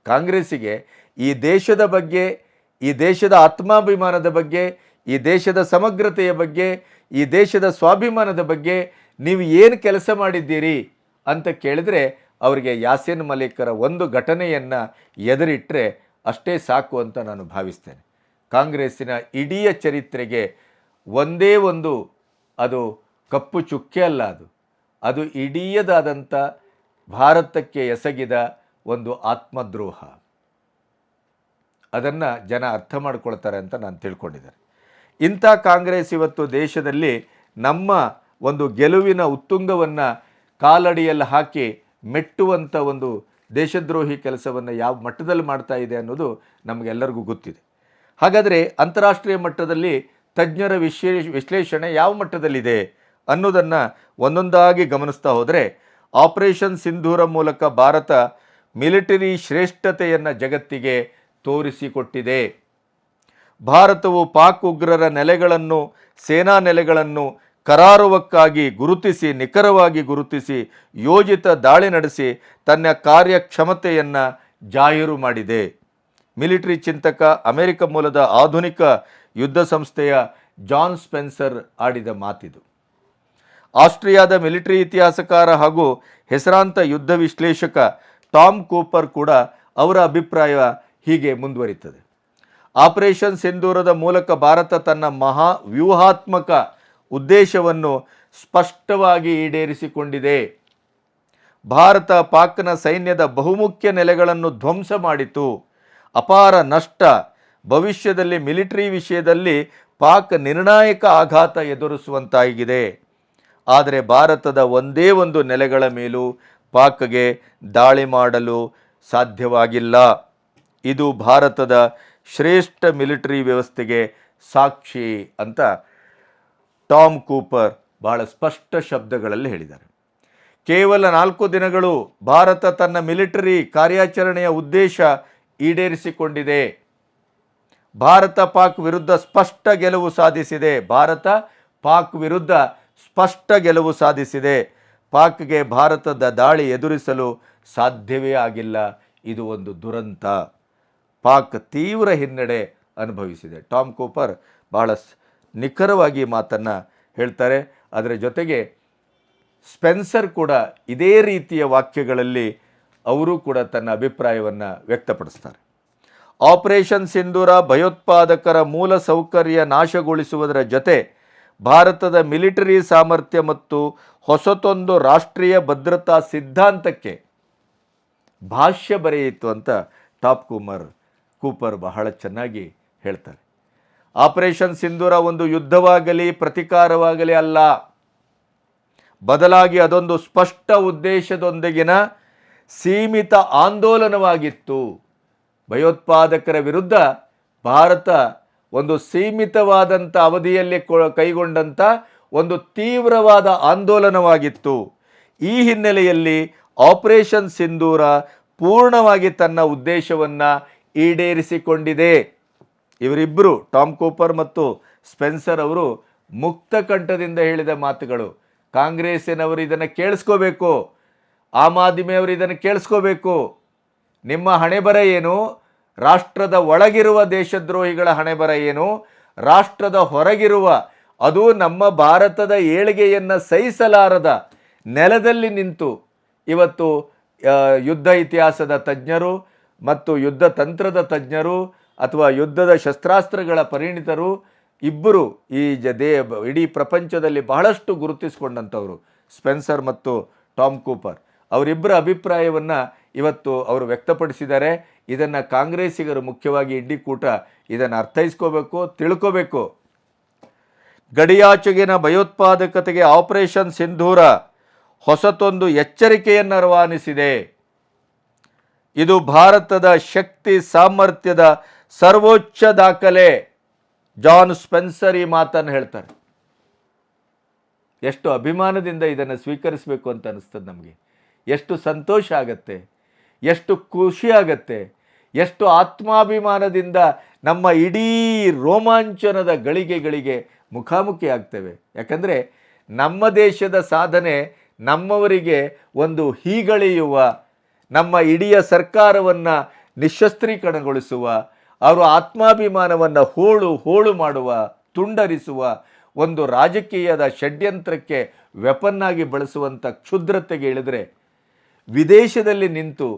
ಕಾಂಗ್ರೆಸ್ಸಿಗೆ ಈ ದೇಶದ ಬಗ್ಗೆ, ಈ ದೇಶದ ಆತ್ಮಾಭಿಮಾನದ ಬಗ್ಗೆ, ಈ ದೇಶದ ಸಮಗ್ರತೆಯ ಬಗ್ಗೆ, ಈ ದೇಶದ ಸ್ವಾಭಿಮಾನದ ಬಗ್ಗೆ ನೀವು ಏನು ಕೆಲಸ ಮಾಡಿದ್ದೀರಿ ಅಂತ ಕೇಳಿದ್ರೆ ಅವರಿಗೆ ಯಾಸಿನ್ ಮಲಿಕರ ಒಂದು ಘಟನೆಯನ್ನು ಎದುರಿಟ್ಟರೆ ಅಷ್ಟೇ ಸಾಕು ಅಂತ ನಾನು ಭಾವಿಸ್ತೇನೆ. ಕಾಂಗ್ರೆಸ್ಸಿನ ಇಡೀ ಚರಿತ್ರೆಗೆ ಒಂದೇ ಒಂದು ಅದು ಕಪ್ಪು ಚುಕ್ಕೆ ಅಲ್ಲ ಅದು. ಅದು ಇಡೀಯದಾದಂಥ ಭಾರತಕ್ಕೆ ಎಸಗಿದ ಒಂದು ಆತ್ಮದ್ರೋಹ. ಅದನ್ನು ಜನ ಅರ್ಥ ಮಾಡ್ಕೊಳ್ತಾರೆ ಅಂತ ನಾನು ತಿಳ್ಕೊಂಡಿದ್ದೇನೆ. ಇಂಥ ಕಾಂಗ್ರೆಸ್ ಇವತ್ತು ದೇಶದಲ್ಲಿ ನಮ್ಮ ಒಂದು ಗೆಲುವಿನ ಉತ್ತುಂಗವನ್ನು ಕಾಲಡಿಯಲ್ಲಿ ಹಾಕಿ ಮೆಟ್ಟುವಂಥ ಒಂದು ದೇಶದ್ರೋಹಿ ಕೆಲಸವನ್ನು ಯಾವ ಮಟ್ಟದಲ್ಲಿ ಮಾಡ್ತಾ ಇದೆ ಅನ್ನೋದು ನಮಗೆಲ್ಲರಿಗೂ ಗೊತ್ತಿದೆ. ಹಾಗಾದರೆ ಅಂತಾರಾಷ್ಟ್ರೀಯ ಮಟ್ಟದಲ್ಲಿ ತಜ್ಞರ ವಿಶ್ಲೇಷ ವಿಶ್ಲೇಷಣೆ ಯಾವ ಮಟ್ಟದಲ್ಲಿದೆ ಅನ್ನೋದನ್ನು ಒಂದೊಂದಾಗಿ ಗಮನಿಸ್ತಾ ಹೋದರೆ ಆಪರೇಷನ್ ಸಿಂಧೂರ ಮೂಲಕ ಭಾರತ ಮಿಲಿಟರಿ ಶ್ರೇಷ್ಠತೆಯನ್ನು ಜಗತ್ತಿಗೆ ತೋರಿಸಿಕೊಟ್ಟಿದೆ. ಭಾರತವು ಪಾಕ್ ಉಗ್ರರ ನೆಲೆಗಳನ್ನು, ಸೇನಾ ನೆಲೆಗಳನ್ನು ಕರಾರುವಕ್ಕಾಗಿ ಗುರುತಿಸಿ, ನಿಖರವಾಗಿ ಗುರುತಿಸಿ, ಯೋಜಿತ ದಾಳಿ ನಡೆಸಿ ತನ್ನ ಕಾರ್ಯಕ್ಷಮತೆಯನ್ನು ಜಾಹೀರು ಮಾಡಿದೆ. ಮಿಲಿಟರಿ ಚಿಂತಕ, ಅಮೆರಿಕ ಮೂಲದ ಆಧುನಿಕ ಯುದ್ಧ ಸಂಸ್ಥೆಯ ಜಾನ್ ಸ್ಪೆನ್ಸರ್ ಆಡಿದ ಮಾತಿದು. ಆಸ್ಟ್ರಿಯಾದ ಮಿಲಿಟರಿ ಇತಿಹಾಸಕಾರ ಹಾಗೂ ಹೆಸರಾಂತ ಯುದ್ಧ ವಿಶ್ಲೇಷಕ ಟಾಮ್ ಕೂಪರ್ ಕೂಡ ಅವರ ಅಭಿಪ್ರಾಯ ಹೀಗೆ ಮುಂದುವರಿತದೆ ಆಪರೇಷನ್ ಸಿಂಧೂರದ ಮೂಲಕ ಭಾರತ ತನ್ನ ಮಹಾ ವ್ಯೂಹಾತ್ಮಕ ಉದ್ದೇಶವನ್ನು ಸ್ಪಷ್ಟವಾಗಿ ಈಡೇರಿಸಿಕೊಂಡಿದೆ. ಭಾರತ ಪಾಕ್ನ ಸೈನ್ಯದ ಬಹುಮುಖ್ಯ ನೆಲೆಗಳನ್ನು ಧ್ವಂಸ ಮಾಡಿತು. ಅಪಾರ ನಷ್ಟ. ಭವಿಷ್ಯದಲ್ಲಿ ಮಿಲಿಟರಿ ವಿಷಯದಲ್ಲಿ ಪಾಕ್ ನಿರ್ಣಾಯಕ ಆಘಾತ ಎದುರಿಸುವಂತಾಗಿದೆ. ಆದರೆ ಭಾರತದ ಒಂದೇ ಒಂದು ನೆಲೆಗಳ ಮೇಲೂ ಪಾಕ್ಗೆ ದಾಳಿ ಮಾಡಲು ಸಾಧ್ಯವಾಗಿಲ್ಲ. ಇದು ಭಾರತದ ಶ್ರೇಷ್ಠ ಮಿಲಿಟರಿ ವ್ಯವಸ್ಥೆಗೆ ಸಾಕ್ಷಿ ಅಂತ ಟಾಮ್ ಕೂಪರ್ ಬಹಳ ಸ್ಪಷ್ಟ ಶಬ್ದಗಳಲ್ಲಿ ಹೇಳಿದ್ದಾರೆ. ಕೇವಲ ನಾಲ್ಕು ದಿನಗಳು ಭಾರತ ತನ್ನ ಮಿಲಿಟರಿ ಕಾರ್ಯಾಚರಣೆಯ ಉದ್ದೇಶ ಈಡೇರಿಸಿಕೊಂಡಿದೆ. ಭಾರತ ಪಾಕ್ ವಿರುದ್ಧ ಸ್ಪಷ್ಟ ಗೆಲುವು ಸಾಧಿಸಿದೆ. ಭಾರತ ಪಾಕ್ ವಿರುದ್ಧ ಸ್ಪಷ್ಟ ಗೆಲುವು ಸಾಧಿಸಿದೆ. ಪಾಕ್ಗೆ ಭಾರತದ ದಾಳಿ ಎದುರಿಸಲು ಸಾಧ್ಯವೇ ಆಗಿಲ್ಲ. ಇದು ಒಂದು ದುರಂತ. ಪಾಕ್ ತೀವ್ರ ಹಿನ್ನಡೆ ಅನುಭವಿಸಿದೆ. ಟಾಮ್ ಕೂಪರ್ ಬಹಳ ನಿಖರವಾಗಿ ಮಾತನ್ನು ಹೇಳ್ತಾರೆ. ಅದರ ಜೊತೆಗೆ ಸ್ಪೆನ್ಸರ್ ಕೂಡ ಇದೇ ರೀತಿಯ ವಾಕ್ಯಗಳಲ್ಲಿ ಅವರು ಕೂಡ ತನ್ನ ಅಭಿಪ್ರಾಯವನ್ನು ವ್ಯಕ್ತಪಡಿಸ್ತಾರೆ. ಆಪರೇಷನ್ ಸಿಂಧೂರ ಭಯೋತ್ಪಾದಕರ ಮೂಲ ಸೌಕರ್ಯ ನಾಶಗೊಳಿಸುವುದರ ಜೊತೆ ಭಾರತದ ಮಿಲಿಟರಿ ಸಾಮರ್ಥ್ಯ ಮತ್ತು ಹೊಸತೊಂದು ರಾಷ್ಟ್ರೀಯ ಭದ್ರತಾ ಸಿದ್ಧಾಂತಕ್ಕೆ ಭಾಷ್ಯ ಬರೆಯಿತು ಅಂತ ಟಾಪ್ ಕುಮಾರ್ ಕೂಪರ್ ಬಹಳ ಚೆನ್ನಾಗಿ ಹೇಳ್ತಾರೆ. ಆಪರೇಷನ್ ಸಿಂಧೂರ ಒಂದು ಯುದ್ಧವಾಗಲಿ, ಪ್ರತಿಕಾರವಾಗಲಿ ಅಲ್ಲ. ಬದಲಾಗಿ ಅದೊಂದು ಸ್ಪಷ್ಟ ಉದ್ದೇಶದೊಂದಿಗಿನ ಸೀಮಿತ ಆಂದೋಲನವಾಗಿತ್ತು. ಭಯೋತ್ಪಾದಕರ ವಿರುದ್ಧ ಭಾರತ ಒಂದು ಸೀಮಿತವಾದಂಥ ಅವಧಿಯಲ್ಲಿ ಕೈಗೊಂಡಂಥ ಒಂದು ತೀವ್ರವಾದ ಆಂದೋಲನವಾಗಿತ್ತು. ಈ ಹಿನ್ನೆಲೆಯಲ್ಲಿ ಆಪರೇಷನ್ ಸಿಂಧೂರ ಪೂರ್ಣವಾಗಿ ತನ್ನ ಉದ್ದೇಶವನ್ನು ಈಡೇರಿಸಿಕೊಂಡಿದೆ. ಇವರಿಬ್ಬರು ಟಾಮ್ ಕೂಪರ್ ಮತ್ತು ಸ್ಪೆನ್ಸರ್ ಅವರು ಮುಕ್ತ ಕಂಠದಿಂದ ಹೇಳಿದ ಮಾತುಗಳು. ಕಾಂಗ್ರೆಸ್ಸಿನವರು ಇದನ್ನು ಕೇಳಿಸ್ಕೋಬೇಕು. ಆಮ್ ಆದ್ಮಿಯವರು ಇದನ್ನು ಕೇಳಿಸ್ಕೋಬೇಕು. ನಿಮ್ಮ ಹಣೆಬರ ಏನು? ರಾಷ್ಟ್ರದ ಒಳಗಿರುವ ದೇಶದ್ರೋಹಿಗಳ ಹಣೆಬರ ಏನು? ರಾಷ್ಟ್ರದ ಹೊರಗಿರುವ, ಅದು ನಮ್ಮ ಭಾರತದ ಏಳಿಗೆಯನ್ನು ಸಹಿಸಲಾರದ ನೆಲದಲ್ಲಿ ನಿಂತು ಇವತ್ತು ಯುದ್ಧ ಇತಿಹಾಸದ ತಜ್ಞರು ಮತ್ತು ಯುದ್ಧ ತಂತ್ರದ ತಜ್ಞರು ಅಥವಾ ಯುದ್ಧದ ಶಸ್ತ್ರಾಸ್ತ್ರಗಳ ಪರಿಣಿತರು ಇಬ್ಬರು ಈ ಜ ದೇ ಇಡೀ ಪ್ರಪಂಚದಲ್ಲಿ ಬಹಳಷ್ಟು ಗುರುತಿಸಿಕೊಂಡಂಥವ್ರು, ಸ್ಪೆನ್ಸರ್ ಮತ್ತು ಟಾಮ್ ಕೂಪರ್. ಅವರಿಬ್ಬರ ಅಭಿಪ್ರಾಯವನ್ನು ಇವತ್ತು ಅವರು ವ್ಯಕ್ತಪಡಿಸಿದ್ದಾರೆ. ಇದನ್ನು ಕಾಂಗ್ರೆಸ್ಸಿಗರು ಮುಖ್ಯವಾಗಿ ಇಡೀ ಕೂಟ ಇದನ್ನು ಅರ್ಥೈಸ್ಕೋಬೇಕು, ತಿಳ್ಕೋಬೇಕು. ಗಡಿಯಾಚೆಗಿನ ಭಯೋತ್ಪಾದಕತೆಗೆ ಆಪರೇಷನ್ ಸಿಂಧೂರ ಹೊಸತೊಂದು ಎಚ್ಚರಿಕೆಯನ್ನು ರವಾನಿಸಿದೆ. ಇದು ಭಾರತದ ಶಕ್ತಿ ಸಾಮರ್ಥ್ಯದ ಸರ್ವೋಚ್ಚ ದಾಖಲೆ. ಜಾನ್ ಸ್ಪೆನ್ಸರ್ ಈ ಮಾತನ್ನು ಹೇಳ್ತಾರೆ. ಎಷ್ಟು ಅಭಿಮಾನದಿಂದ ಇದನ್ನು ಸ್ವೀಕರಿಸಬೇಕು ಅಂತ ಅನಿಸ್ತದೆ ನಮಗೆ. ಎಷ್ಟು ಸಂತೋಷ ಆಗತ್ತೆ, ಎಷ್ಟು ಖುಷಿ ಆಗತ್ತೆ, ಎಷ್ಟು ಆತ್ಮಾಭಿಮಾನದಿಂದ ನಮ್ಮ ಇಡೀ ರೋಮಾಂಚನದ ಗಳಿಗೆಗಳಿಗೆ ಮುಖಾಮುಖಿ ಆಗ್ತೇವೆ. ಯಾಕಂದರೆ ನಮ್ಮ ದೇಶದ ಸಾಧನೆ ನಮ್ಮವರಿಗೆ ಒಂದು ಹೀಗಳೆಯುವ ನಮ್ಮ ಇಡೀ ಸರ್ಕಾರವನ್ನು ನಿಶಸ್ತ್ರೀಕರಣಗೊಳಿಸುವ, ಅವರ ಆತ್ಮಾಭಿಮಾನವನ್ನು ಹೋಳು ಹೋಳು ಮಾಡುವ, ತುಂಡರಿಸುವ ಒಂದು ರಾಜಕೀಯದ ಷಡ್ಯಂತ್ರಕ್ಕೆ ವೆಪನ್ನಾಗಿ ಬಳಸುವಂಥ ಕ್ಷುದ್ರತೆಗೆ ಇಳಿದರೆ ವಿದೇಶದಲ್ಲಿ ನಿಂತು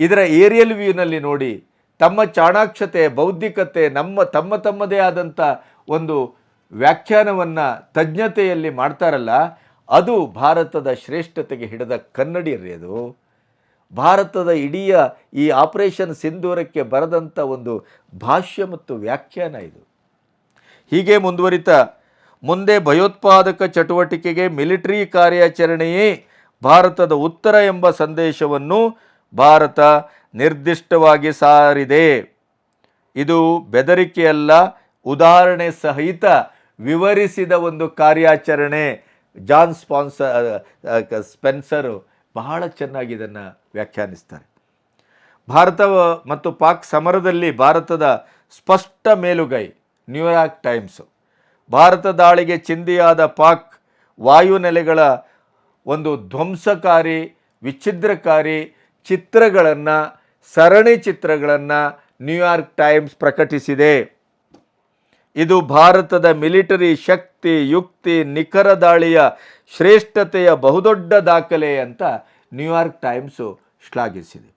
ಇದರ ಏರಿಯಲ್ ವ್ಯೂನಲ್ಲಿ ನೋಡಿ ತಮ್ಮ ಚಾಣಾಕ್ಷತೆ, ಬೌದ್ಧಿಕತೆ, ನಮ್ಮ ತಮ್ಮ ತಮ್ಮದೇ ಆದಂಥ ಒಂದು ವ್ಯಾಖ್ಯಾನವನ್ನು ತಜ್ಞತೆಯಲ್ಲಿ ಮಾಡ್ತಾರಲ್ಲ, ಅದು ಭಾರತದ ಶ್ರೇಷ್ಠತೆಗೆ ಹಿಡಿದ ಕನ್ನಡಿ ಅದು. ಭಾರತದ ಇಡೀ ಈ ಆಪರೇಷನ್ ಸಿಂಧೂರಕ್ಕೆ ಬರೆದಂಥ ಒಂದು ಭಾಷ್ಯ ಮತ್ತು ವ್ಯಾಖ್ಯಾನ ಇದು. ಹೀಗೆ ಮುಂದುವರಿತ, ಮುಂದೆ ಭಯೋತ್ಪಾದಕ ಚಟುವಟಿಕೆಗೆ ಮಿಲಿಟರಿ ಕಾರ್ಯಾಚರಣೆಯೇ ಭಾರತದ ಉತ್ತರ ಎಂಬ ಸಂದೇಶವನ್ನು ಭಾರತ ನಿರ್ದಿಷ್ಟವಾಗಿ ಸಾರಿದೆ. ಇದು ಬೆದರಿಕೆಯಲ್ಲ, ಉದಾಹರಣೆ ಸಹಿತ ವಿವರಿಸಿದ ಒಂದು ಕಾರ್ಯಾಚರಣೆ. ಜಾನ್ ಸ್ಪಾನ್ಸರ್ ಸ್ಪೆನ್ಸರು ಬಹಳ ಚೆನ್ನಾಗಿ ಇದನ್ನು ವ್ಯಾಖ್ಯಾನಿಸ್ತಾರೆ. ಭಾರತ ಮತ್ತು ಪಾಕ್ ಸಮರದಲ್ಲಿ ಭಾರತದ ಸ್ಪಷ್ಟ ಮೇಲುಗೈ ನ್ಯೂಯಾರ್ಕ್ ಟೈಮ್ಸು. ಭಾರತ ದಾಳಿಗೆ ಚಿಂದಿಯಾದ ಪಾಕ್ ವಾಯುನೆಲೆಗಳ ಒಂದು ಧ್ವಂಸಕಾರಿ, ವಿಚ್ಛಿದ್ರಕಾರಿ ಚಿತ್ರಗಳನ್ನು, ಸರಣಿ ಚಿತ್ರಗಳನ್ನು ನ್ಯೂಯಾರ್ಕ್ ಟೈಮ್ಸ್ ಪ್ರಕಟಿಸಿದೆ. ಇದು ಭಾರತದ ಮಿಲಿಟರಿ ಶಕ್ತಿ, ಯುಕ್ತಿ, ನಿಖರ ದಾಳಿಯ ಶ್ರೇಷ್ಠತೆಯ ಬಹುದೊಡ್ಡ ದಾಖಲೆ ಅಂತ ನ್ಯೂಯಾರ್ಕ್ ಟೈಮ್ಸು ಶ್ಲಾಘಿಸಿದೆ.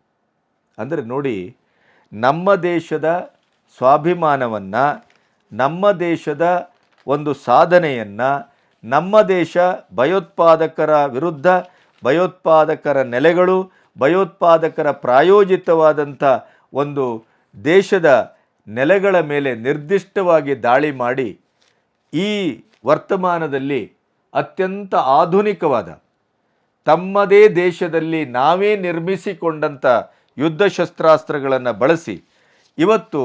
ಅಂದರೆ ನೋಡಿ, ನಮ್ಮ ದೇಶದ ಸ್ವಾಭಿಮಾನವನ್ನು, ನಮ್ಮ ದೇಶದ ಒಂದು ಸಾಧನೆಯನ್ನು, ನಮ್ಮ ದೇಶ ಭಯೋತ್ಪಾದಕರ ವಿರುದ್ಧ, ಭಯೋತ್ಪಾದಕರ ನೆಲೆಗಳು, ಭಯೋತ್ಪಾದಕರ ಪ್ರಾಯೋಜಿತವಾದಂಥ ಒಂದು ದೇಶದ ನೆಲೆಗಳ ಮೇಲೆ ನಿರ್ದಿಷ್ಟವಾಗಿ ದಾಳಿ ಮಾಡಿ ಈ ವರ್ತಮಾನದಲ್ಲಿ ಅತ್ಯಂತ ಆಧುನಿಕವಾದ, ತಮ್ಮದೇ ದೇಶದಲ್ಲಿ ನಾವೇ ನಿರ್ಮಿಸಿಕೊಂಡಂಥ ಯುದ್ಧ ಶಸ್ತ್ರಾಸ್ತ್ರಗಳನ್ನು ಬಳಸಿ, ಇವತ್ತು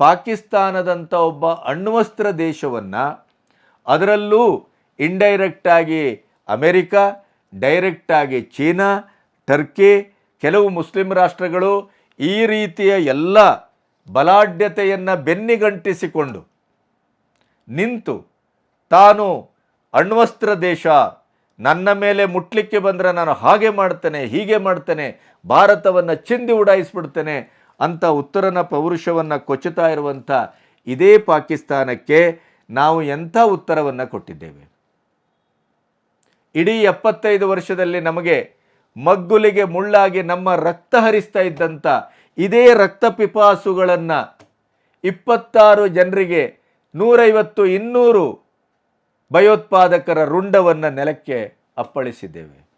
ಪಾಕಿಸ್ತಾನದಂಥ ಒಬ್ಬ ಅಣ್ವಸ್ತ್ರ ದೇಶವನ್ನು ಅದರಲ್ಲೂ ಇಂಡೈರೆಕ್ಟಾಗಿ ಅಮೆರಿಕ, ಡೈರೆಕ್ಟಾಗಿ ಚೀನಾ, ಟರ್ಕಿ, ಕೆಲವು ಮುಸ್ಲಿಂ ರಾಷ್ಟ್ರಗಳು ಈ ರೀತಿಯ ಎಲ್ಲ ಬಲಾಢ್ಯತೆಯನ್ನು ಬೆನ್ನಿಗಂಟಿಸಿಕೊಂಡು ನಿಂತು ತಾನು ಅಣ್ವಸ್ತ್ರ ದೇಶ, ನನ್ನ ಮೇಲೆ ಮುಟ್ಲಿಕ್ಕೆ ಬಂದರೆ ನಾನು ಹಾಗೆ ಮಾಡ್ತೇನೆ, ಹೀಗೆ ಮಾಡ್ತೇನೆ, ಭಾರತವನ್ನು ಚಿಂದಿ ಉಡಾಯಿಸ್ಬಿಡ್ತೇನೆ ಅಂತ ಉತ್ತರನ ಪೌರುಷವನ್ನು ಕೊಚ್ಚುತ್ತಾ ಇರುವಂಥ ಇದೇ ಪಾಕಿಸ್ತಾನಕ್ಕೆ ನಾವು ಎಂಥ ಉತ್ತರವನ್ನು ಕೊಟ್ಟಿದ್ದೇವೆ? ಇಡೀ ಎಪ್ಪತ್ತೈದು ವರ್ಷದಲ್ಲಿ ನಮಗೆ ಮಗ್ಗುಲಿಗೆ ಮುಳ್ಳಾಗಿ ನಮ್ಮ ರಕ್ತ ಹರಿಸ್ತಾ ಇದ್ದಂಥ ಇದೇ ರಕ್ತ ಪಿಪಾಸುಗಳನ್ನು ಇಪ್ಪತ್ತಾರು ಜನರಿಗೆ ನೂರೈವತ್ತು ಇನ್ನೂರು ಭಯೋತ್ಪಾದಕರ ರುಂಡವನ್ನು ನೆಲಕ್ಕೆ ಅಪ್ಪಳಿಸಿದ್ದೇವೆ.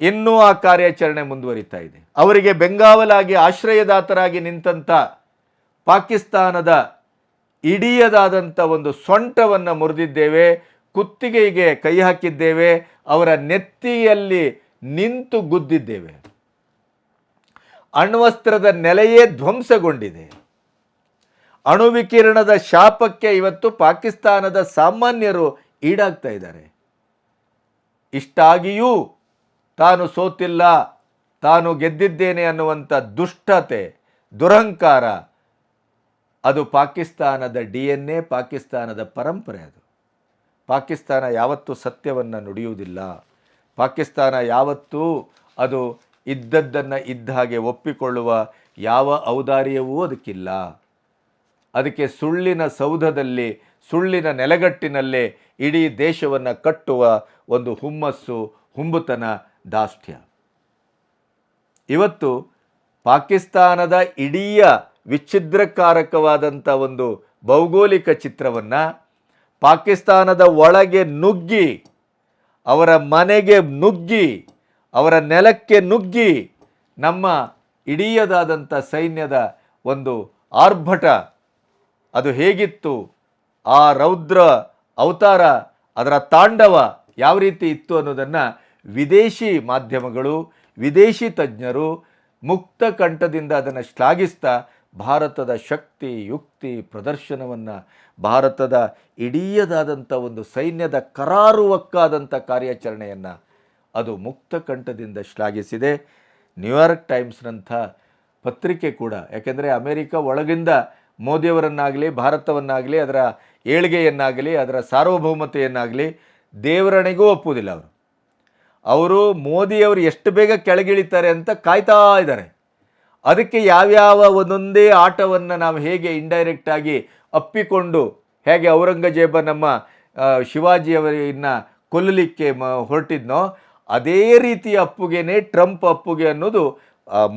ಇನ್ನೂ ಆ ಕಾರ್ಯಾಚರಣೆ ಮುಂದುವರಿತಾ ಇದೆ. ಅವರಿಗೆ ಬೆಂಗಾವಲಾಗಿ ಆಶ್ರಯದಾತರಾಗಿ ನಿಂತಂಥ ಪಾಕಿಸ್ತಾನದ ಇಡಿಯದಾದಂಥ ಒಂದು ಸೊಂಟವನ್ನು ಮುರಿದಿದ್ದೇವೆ, ಕುತ್ತಿಗೆಗೆ ಕೈ ಹಾಕಿದ್ದೇವೆ, ಅವರ ನೆತ್ತಿಯಲ್ಲಿ ನಿಂತು ಗುದ್ದಿದ್ದೇವೆ. ಅಣ್ವಸ್ತ್ರದ ನೆಲೆಯೇ ಧ್ವಂಸಗೊಂಡಿದೆ. ಅಣುವಿಕಿರಣದ ಶಾಪಕ್ಕೆ ಇವತ್ತು ಪಾಕಿಸ್ತಾನದ ಸಾಮಾನ್ಯರು ಈಡಾಗ್ತಾ ಇದ್ದಾರೆ. ಇಷ್ಟಾಗಿಯೂ ತಾನು ಸೋತಿಲ್ಲ, ತಾನು ಗೆದ್ದಿದ್ದೇನೆ ಅನ್ನುವಂಥ ದುಷ್ಟತೆ, ದುರಹಂಕಾರ, ಅದು ಪಾಕಿಸ್ತಾನದ ಡಿ ಎನ್ ಎ ಪಾಕಿಸ್ತಾನದ ಪರಂಪರೆ ಅದು. ಪಾಕಿಸ್ತಾನ ಯಾವತ್ತೂ ಸತ್ಯವನ್ನು ನುಡಿಯುವುದಿಲ್ಲ. ಪಾಕಿಸ್ತಾನ ಯಾವತ್ತೂ ಅದು ಇದ್ದದ್ದನ್ನು ಇದ್ದ ಹಾಗೆ ಒಪ್ಪಿಕೊಳ್ಳುವ ಯಾವ ಔದಾರ್ಯವೂ ಅದಕ್ಕಿಲ್ಲ. ಅದಕ್ಕೆ ಸುಳ್ಳಿನ ಸೌಧದಲ್ಲಿ, ಸುಳ್ಳಿನ ನೆಲಗಟ್ಟಿನಲ್ಲೇ ಇಡೀ ದೇಶವನ್ನು ಕಟ್ಟುವ ಒಂದು ಹುಮ್ಮಸ್ಸು, ಹುಂಬುತನ ದಾಷ್ಟ್ಯ ಇವತ್ತು ಪಾಕಿಸ್ತಾನದ ಇಡೀ ವಿಚ್ಛಿದ್ರಕಾರಕವಾದಂಥ ಒಂದು ಭೌಗೋಳಿಕ ಚಿತ್ರವನ್ನು ಪಾಕಿಸ್ತಾನದ ಒಳಗೆ ನುಗ್ಗಿ, ಅವರ ಮನೆಗೆ ನುಗ್ಗಿ ಅವರ ನೆಲಕ್ಕೆ ನುಗ್ಗಿ ನಮ್ಮ ಇಡೀಯದಾದಂಥ ಸೈನ್ಯದ ಒಂದು ಆರ್ಭಟ. ಅದು ಹೇಗಿತ್ತು? ಆ ರೌದ್ರ ಅವತಾರ, ಅದರ ತಾಂಡವ ಯಾವ ರೀತಿ ಇತ್ತು ಅನ್ನೋದನ್ನು ವಿದೇಶಿ ಮಾಧ್ಯಮಗಳು, ವಿದೇಶಿ ತಜ್ಞರು ಮುಕ್ತ ಕಂಠದಿಂದ ಅದನ್ನು ಶ್ಲಾಘಿಸ್ತಾ ಭಾರತದ ಶಕ್ತಿ, ಯುಕ್ತಿ, ಪ್ರದರ್ಶನವನ್ನು, ಭಾರತದ ಇಡೀಯದಾದಂಥ ಒಂದು ಸೈನ್ಯದ ಕರಾರುವಕ್ಕಾದಂಥ ಕಾರ್ಯಾಚರಣೆಯನ್ನು ಅದು ಮುಕ್ತ ಕಂಠದಿಂದ ಶ್ಲಾಘಿಸಿದೆ. ನ್ಯೂಯಾರ್ಕ್ ಟೈಮ್ಸ್ನಂಥ ಪತ್ರಿಕೆ ಕೂಡ, ಯಾಕೆಂದರೆ ಅಮೆರಿಕ ಒಳಗಿಂದ ಮೋದಿಯವರನ್ನಾಗಲಿ, ಭಾರತವನ್ನಾಗಲಿ, ಅದರ ಏಳಿಗೆಯನ್ನಾಗಲಿ, ಅದರ ಸಾರ್ವಭೌಮತೆಯನ್ನಾಗಲಿ ದೇವರಣೆಗೂ ಒಪ್ಪುವುದಿಲ್ಲ ಅವರು. ಅವರು ಮೋದಿಯವರು ಎಷ್ಟು ಬೇಗ ಕೆಳಗಿಳಿತಾರೆ ಅಂತ ಕಾಯ್ತಾ ಇದ್ದಾರೆ. ಅದಕ್ಕೆ ಯಾವ್ಯಾವ ಒಂದೊಂದೇ ಆಟವನ್ನು ನಾವು ಹೇಗೆ ಇಂಡೈರೆಕ್ಟಾಗಿ ಅಪ್ಪಿಕೊಂಡು, ಹೇಗೆ ಔರಂಗಜೇಬ ನಮ್ಮ ಶಿವಾಜಿಯವರನ್ನು ಕೊಲ್ಲಲಿಕ್ಕೆ ಮ, ಹೊರಟಿದ್ನೋ ಅದೇ ರೀತಿಯ ಅಪ್ಪುಗೆನೇ ಟ್ರಂಪ್ ಅಪ್ಪುಗೆ ಅನ್ನೋದು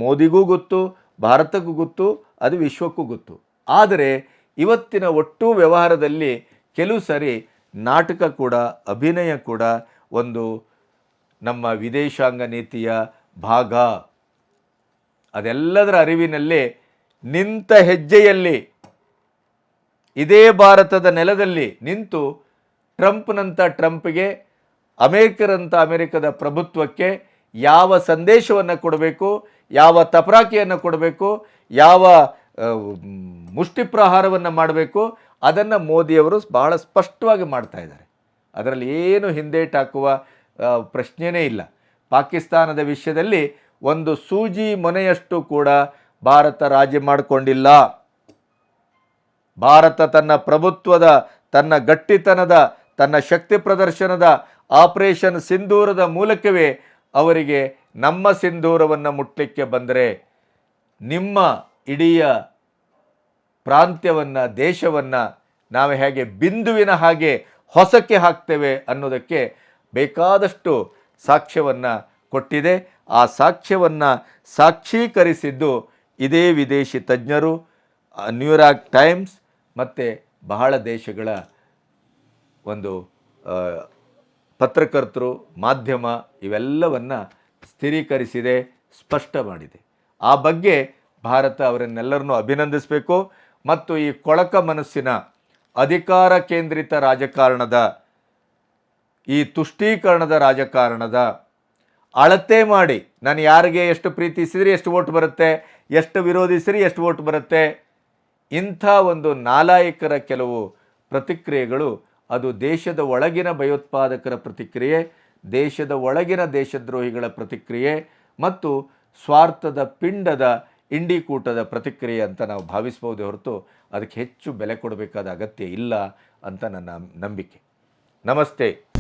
ಮೋದಿಗೂ ಗೊತ್ತು, ಭಾರತಕ್ಕೂ ಗೊತ್ತು, ಅದು ವಿಶ್ವಕ್ಕೂ ಗೊತ್ತು. ಆದರೆ ಇವತ್ತಿನ ಒಟ್ಟು ವ್ಯವಹಾರದಲ್ಲಿ ಕೆಲವು ಸರಿ ನಾಟಕ ಕೂಡ, ಅಭಿನಯ ಕೂಡ ಒಂದು ನಮ್ಮ ವಿದೇಶಾಂಗ ನೀತಿಯ ಭಾಗ. ಅದೆಲ್ಲದರ ಅರಿವಿನಲ್ಲಿ ನಿಂತ ಹೆಜ್ಜೆಯಲ್ಲಿ, ಇದೇ ಭಾರತದ ನೆಲದಲ್ಲಿ ನಿಂತು ಟ್ರಂಪ್ನಂಥ ಟ್ರಂಪ್ಗೆ ಅಮೇರಿಕರಂಥ ಅಮೆರಿಕದ ಪ್ರಭುತ್ವಕ್ಕೆ ಯಾವ ಸಂದೇಶವನ್ನು ಕೊಡಬೇಕು, ಯಾವ ತಪರಾಕಿಯನ್ನು ಕೊಡಬೇಕು, ಯಾವ ಮುಷ್ಟಿ ಪ್ರಹಾರವನ್ನು ಮಾಡಬೇಕು, ಅದನ್ನು ಮೋದಿಯವರು ಬಹಳ ಸ್ಪಷ್ಟವಾಗಿ ಮಾಡ್ತಾ ಇದ್ದಾರೆ. ಅದರಲ್ಲಿ ಏನು ಹಿಂದೇಟಾಕುವ ಪ್ರಶ್ನೆಯೇ ಇಲ್ಲ. ಪಾಕಿಸ್ತಾನದ ವಿಷಯದಲ್ಲಿ ಒಂದು ಸೂಜಿ ಮೊನೆಯಷ್ಟು ಕೂಡ ಭಾರತ ರಾಜಿ ಮಾಡಿಕೊಂಡಿಲ್ಲ. ಭಾರತ ತನ್ನ ಪ್ರಭುತ್ವದ, ತನ್ನ ಗಟ್ಟಿತನದ, ತನ್ನ ಶಕ್ತಿ ಪ್ರದರ್ಶನದ ಆಪರೇಷನ್ ಸಿಂಧೂರದ ಮೂಲಕವೇ ಅವರಿಗೆ ನಮ್ಮ ಸಿಂಧೂರವನ್ನು ಮುಟ್ಟಲಿಕ್ಕೆ ಬಂದರೆ ನಿಮ್ಮ ಇಡೀ ಪ್ರಾಂತ್ಯವನ್ನು, ದೇಶವನ್ನು ನಾವು ಹೇಗೆ ಬಿಂದುವಿನ ಹಾಗೆ ಹೊಸಕ್ಕೆ ಹಾಕ್ತೇವೆ ಅನ್ನೋದಕ್ಕೆ ಬೇಕಾದಷ್ಟು ಸಾಕ್ಷ್ಯವನ್ನು ಕೊಟ್ಟಿದೆ. ಆ ಸಾಕ್ಷ್ಯವನ್ನು ಸಾಕ್ಷೀಕರಿಸಿದ್ದು ಇದೇ ವಿದೇಶಿ ತಜ್ಞರು, ನ್ಯೂಯಾರ್ಕ್ ಟೈಮ್ಸ್ ಮತ್ತು ಬಹಳ ದೇಶಗಳ ಒಂದು ಪತ್ರಕರ್ತರು, ಮಾಧ್ಯಮ ಇವೆಲ್ಲವನ್ನು ಸ್ಥಿರೀಕರಿಸಿದೆ, ಸ್ಪಷ್ಟ ಮಾಡಿದೆ. ಆ ಬಗ್ಗೆ ಭಾರತ ಅವರನ್ನೆಲ್ಲರನ್ನೂ ಅಭಿನಂದಿಸಬೇಕು ಮತ್ತು ಈ ಕೊಳಕ ಮನಸ್ಸಿನ ಅಧಿಕಾರ ಕೇಂದ್ರಿತ ರಾಜಕಾರಣದ, ಈ ತುಷ್ಟೀಕರಣದ ರಾಜಕಾರಣದ ಅಳತೆ ಮಾಡಿ, ನಾನು ಯಾರಿಗೆ ಎಷ್ಟು ಪ್ರೀತಿಸಿದ್ರೆ ಎಷ್ಟು ಓಟ್ ಬರುತ್ತೆ, ಎಷ್ಟು ವಿರೋಧಿಸಿರಿ ಎಷ್ಟು ಓಟ್ ಬರುತ್ತೆ, ಇಂಥ ಒಂದು ನಾಲಾಯಕರ ಕೆಲವು ಪ್ರತಿಕ್ರಿಯೆಗಳು ಅದು ದೇಶದ ಒಳಗಿನ ಭಯೋತ್ಪಾದಕರ ಪ್ರತಿಕ್ರಿಯೆ, ದೇಶದ ಒಳಗಿನ ದೇಶದ್ರೋಹಿಗಳ ಪ್ರತಿಕ್ರಿಯೆ ಮತ್ತು ಸ್ವಾರ್ಥದ ಪಿಂಡದ ಇಂಡಿಕೂಟದ ಪ್ರತಿಕ್ರಿಯೆ ಅಂತ ನಾವು ಭಾವಿಸ್ಬೋದೇ ಹೊರತು ಅದಕ್ಕೆ ಹೆಚ್ಚು ಬೆಲೆ ಕೊಡಬೇಕಾದ ಅಗತ್ಯ ಇಲ್ಲ ಅಂತ ನನ್ನ ನಂಬಿಕೆ. ನಮಸ್ತೆ.